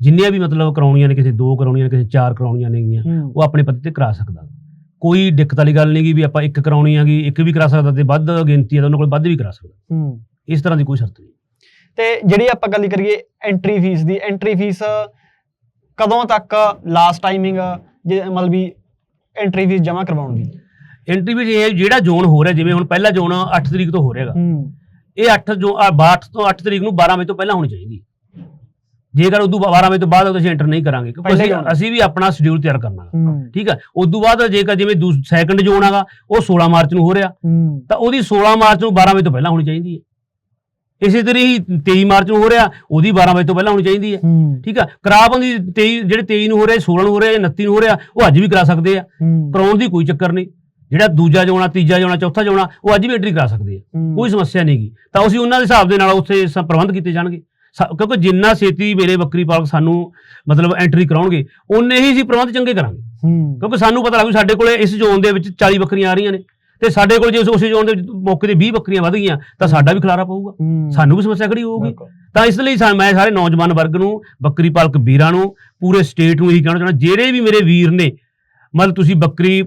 ਜਿੰਨੀਆਂ ਵੀ ਮਤਲਬ ਕਰਾਉਣੀਆਂ ਨੇ ਕਿਸੇ ਦੋ ਕਰਾਉਣੀਆਂ ਨੇ ਕਿਸੇ ਚਾਰ ਕਰਾਉਣੀਆਂ ਨੇਗੀਆਂ ਉਹ ਆਪਣੇ ਪੱਤੇ ਤੇ ਕਰਾ ਸਕਦਾ। ਕੋਈ ਦਿੱਕਤ ਵਾਲੀ ਗੱਲ ਨਹੀਂ ਗੀ ਵੀ ਆਪਾਂ ਇੱਕ ਕਰਾਉਣੀ ਹੈਗੀ ਇੱਕ ਵੀ ਕਰਾ ਸਕਦਾ ਤੇ ਵੱਧ ਗਿਣਤੀ ਹੈ ਤਾਂ ਉਹਨਾਂ ਕੋਲ ਵੱਧ ਵੀ ਕਰਾ ਸਕਦਾ। ਹੂੰ। ਇਸ ਤਰ੍ਹਾਂ ਦੀ ਕੋਈ ਸ਼ਰਤ ਨਹੀਂ। ਤੇ ਜਿਹੜੀ ਆਪਾਂ ਗੱਲ ਕਰੀਏ ਐਂਟਰੀ ਫੀਸ ਦੀ ਐਂਟਰੀ ਫੀਸ ਕਦੋਂ ਤੱਕ ਲਾਸਟ ਟਾਈਮਿੰਗ ਜੇ ਮਤਲਬ ਵੀ ਐਂਟਰੀ ਫੀਸ ਜਮ੍ਹਾਂ ਕਰਵਾਉਣ ਦੀ? ਐਂਟਰੀ ਇਹ ਜਿਹੜਾ ਜ਼ੋਨ ਹੋ ਰਿਹਾ ਜਿਵੇਂ ਹੁਣ ਪਹਿਲਾ ਜ਼ੋਨ 8 ਤਰੀਕ ਤੋਂ ਹੋ ਰਿਹਾਗਾ। ਹੂੰ। ਇਹ 8 ਜੋ 62 ਤੋਂ 8 ਤਰੀਕ ਨੂੰ 12 ਵਜੇ ਤੋਂ ਪਹਿਲਾਂ ਹੋਣੀ ਚਾਹੀਦੀ। ਜੇਕਰ ਉਦੋਂ 12 ਵਜੇ ਤੋਂ ਬਾਅਦ ਅਸੀਂ ਐਂਟਰ ਨਹੀਂ ਕਰਾਂਗੇ ਕਿਉਂਕਿ ਅਸੀਂ। ਅਸੀਂ ਵੀ ਆਪਣਾ ਸ਼ਡਿਊਲ ਤਿਆਰ ਕਰਨਾ। ਹੂੰ। ਠੀਕ ਹੈ ਉਦੋਂ ਬਾਅਦ ਜੇਕਰ ਜਿਵੇਂ ਸੈਕੰਡ ਜ਼ੋਨ ਹੈਗਾ ਉਹ 16 ਮਾਰਚ ਨੂੰ ਹੋ ਰਿਹਾ। ਤਾਂ ਉਹਦੀ 16 ਮਾਰਚ ਨੂੰ 12 ਵਜੇ ਤੋਂ ਪਹਿਲਾਂ ਹੋਣੀ ਚਾਹੀਦੀ ਹੈ। ਇਸੇ ਤਰ੍ਹਾਂ ਹੀ 23 ਮਾਰਚ ਨੂੰ ਹੋ ਰਿਹਾ ਉਹਦੀ 12 ਵਜੇ ਤੋਂ ਪਹਿਲਾਂ ਹੋਣੀ ਚਾਹੀਦੀ ਹੈ। ਠੀਕ ਹੈ ਕਰਾਬੰਦੀ 23 ਜਿਹੜੇ 23 ਨੂੰ ਹੋ ਰਿਹਾ 16 ਨੂੰ ਹੋ ਰਿਹਾ ਜਾਂ 29 ਨੂੰ ਹੋ ਰਿਹਾ ਉਹ ਅੱਜ ਵੀ ਕਰਾ ਸਕਦੇ ਆ। ਕਰਾਉਣ ਦੀ ਕੋਈ ਚੱਕਰ ਨਹੀਂ। ਜਿਹੜਾ ਦੂਜਾ ਜੋਣਾ ਤੀਜਾ ਜੋਣਾ ਚੌਥਾ ਜੋਣਾ ਉਹ ਅੱਜ ਵੀ ਐਂਟਰੀ ਕਰਾ ਸਕਦੇ ਆ। ਕੋਈ ਸਮੱਸਿਆ ਨਹੀਂਗੀ ਤਾਂ ਅਸੀਂ ਉਹਨਾਂ ਦੇ ਹਿਸਾਬ ਦੇ ਨਾਲ ਉੱਥੇ ਪ੍ਰਬੰਧ ਕੀਤੇ ਜਾਣਗੇ। ਕਿਉਂਕਿ ਜਿੰਨਾ ਛੇਤੀ ਮੇਰੇ ਬੱਕਰੀ ਪਾਲਕ ਸਾਨੂੰ ਮਤਲਬ ਐਂਟਰੀ ਕਰਾਉਣਗੇ ਉਨੇ ਹੀ ਅਸੀਂ ਪ੍ਰਬੰਧ ਚੰਗੇ ਕਰਾਂਗੇ। ਕਿਉਂਕਿ ਸਾਨੂੰ ਪਤਾ ਲੱਗੂ ਸਾਡੇ ਕੋਲੇ ਇਸ ਜ਼ੋਨ ਦੇ ਵਿੱਚ 40 ਬੱਕਰੀਆਂ ਆ ਰਹੀਆਂ ਨੇ। ਤੇ ਸਾਡੇ ਕੋਲ ਜੇ ਉਸ- ਜ਼ੋਨ ਦੇ ਮੌਕੇ ਤੇ 20 ਬੱਕਰੀਆਂ ਵੱਧ ਗਈਆਂ ਤਾਂ ਸਾਡਾ ਵੀ ਖਲਾਰਾ ਪਊਗਾ। ਸਾਨੂੰ ਵੀ ਸਮੱਸਿਆ ਖੜੀ ਹੋਊਗੀ। ਤਾਂ ਇਸ ਲਈ ਮੈਂ ਸਾਰੇ ਨੌਜਵਾਨ ਵਰਗ ਨੂੰ ਬੱਕਰੀ ਪਾਲਕ ਵੀਰਾਂ ਨੂੰ ਪੂਰੇ ਸਟੇਟ ਨੂੰ ਇਹੀ ਕਹਿਣਾ ਚਾਹੁੰਦਾ ਜਿਹੜੇ ਵੀ ਮੇਰੇ ਵੀਰ ਨੇ ਮਤਲਬ ਤੁਸੀਂ ਬੱਕਰੀ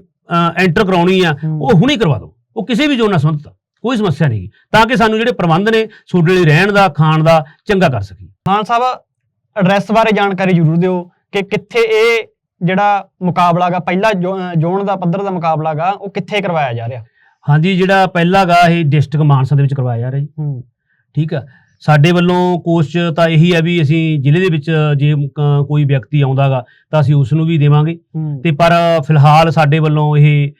ਐਂਟਰ ਕਰਾਉਣੀ ਆ। ਉਹ ਹੁਣੇ ਕਰਵਾ ਦਿਓ। ਉਹ ਕਿਸੇ ਵੀ ਜ਼ੋਨ ਨਾਲ ਸੰਬੰਧਿਤ ਕੋਈ ਸਮੱਸਿਆ ਨਹੀਂ ਤਾਂ ਕਿ ਸਾਨੂੰ ਜਿਹੜੇ ਪ੍ਰਬੰਧ ਨੇ ਤੁਹਾਡੇ ਲਈ ਰਹਿਣ ਦਾ ਖਾਣ ਦਾ ਚੰਗਾ ਕਰ ਸਕੀਏ। ਮਾਨ ਸਾਹਿਬ ਐਡਰੈਸ ਬਾਰੇ ਜਾਣਕਾਰੀ ਜ਼ਰੂਰ ਦਿਓ ਕਿ ਕਿੱਥੇ ਇਹ ਜਿਹੜਾ ਮੁਕਾਬਲਾ ਗਾ ਪਹਿਲਾ ਜ਼ੋਨ ਦਾ ਪੱਧਰ ਦਾ ਮੁਕਾਬਲਾ ਗਾ ਉਹ ਕਿੱਥੇ ਕਰਵਾਇਆ ਜਾ ਰਿਹਾ? ਹਾਂਜੀ ਜਿਹੜਾ ਪਹਿਲਾ ਗਾ ਇਹ ਡਿਸਟ੍ਰਿਕਟ ਮਾਨਸਾ ਦੇ ਵਿੱਚ ਕਰਵਾਇਆ ਜਾ ਰਿਹਾ ਜੀ। ਹੂੰ। ਠੀਕ ਆ। ਸਾਡੇ ਵੱਲੋਂ ਕੋਸ਼ਿਸ਼ ਤਾਂ ਇਹੀ ਹੈ ਵੀ ਅਸੀਂ ਜ਼ਿਲ੍ਹੇ ਦੇ ਵਿੱਚ ਜੇ ਕੋਈ ਵਿਅਕਤੀ ਆਉਂਦਾਗਾ ਤਾਂ ਅਸੀਂ ਉਸ ਨੂੰ ਵੀ ਦੇਵਾਂਗੇ। ਹੂੰ। ਤੇ ਪਰ ਫਿਲਹਾਲ ਸਾਡੇ ਵੱਲੋਂ ਇਹ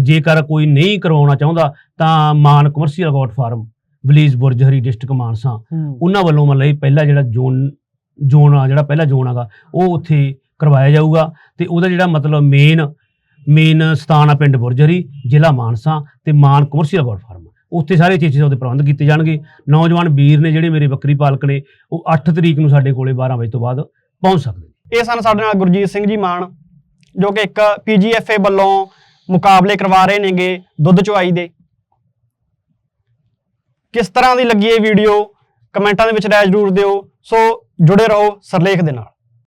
ਜੇਕਰ ਕੋਈ ਨਹੀਂ ਕਰਵਾਉਣਾ ਚਾਹੁੰਦਾ ਤਾਂ Maan commercial goat farm village Burjhari district Mansa. ਹੂੰ। ਉਹਨਾਂ ਵੱਲੋਂ ਮਤਲਬ ਪਹਿਲਾ ਜਿਹੜਾ ਜ਼ੋਨ ਜ਼ੋਨ ਆ ਜਿਹੜਾ ਪਹਿਲਾ ਜ਼ੋਨ ਹੈਗਾ ਉਹ ਉੱਥੇ ਕਰਵਾਇਆ ਜਾਊਗਾ ਤੇ ਉਹਦਾ ਜਿਹੜਾ ਮਤਲਬ ਮੇਨ ਮੇਨ ਸਥਾਨ ਆ ਪਿੰਡ ਬੁਰਜਰੀ, ਜ਼ਿਲ੍ਹਾ ਮਾਨਸਾ ਤੇ ਮਾਨ ਕਮਰਸ਼ੀਅਲ ਗੋਟ ਫਾਰਮ। ਉੱਥੇ ਸਾਰੇ ਚੀਜ਼ਾਂ ਉਹਦੇ ਪ੍ਰਬੰਧ ਕੀਤੇ ਜਾਣਗੇ। ਨੌਜਵਾਨ ਵੀਰ ਨੇ ਜਿਹੜੇ ਮੇਰੇ ਬੱਕਰੀ ਪਾਲਕ ਨੇ, ਉਹ 8 ਤਰੀਕ ਨੂੰ ਸਾਡੇ ਕੋਲੇ 12 ਵਜੇ ਤੋਂ ਬਾਅਦ ਪਹੁੰਚ ਸਕਦੇ ਨੇ। ਇਹ ਸਨ ਸਾਡੇ ਨਾਲ ਗੁਰਜੀਤ ਸਿੰਘ ਜੀ ਮਾਨ, ਜੋ ਕਿ ਇੱਕ ਪੀਜੀਐਫਏ ਵੱਲੋਂ ਮੁਕਾਬਲੇ ਕਰਵਾ ਰਹੇ ਨੇਗੇ ਦੁੱਧ ਚੁਆਈ ਦੇ। ਕਿਸ ਤਰ੍ਹਾਂ ਦੀ ਲੱਗੀ ਇਹ ਵੀਡੀਓ ਕਮੈਂਟਾਂ ਦੇ ਵਿੱਚ ਰਾਏ ਜ਼ਰੂਰ ਦਿਓ। ਸੋ ਜੁੜੇ ਰਹੋ ਸਰਲੇਖ ਦੇ ਨਾਲ।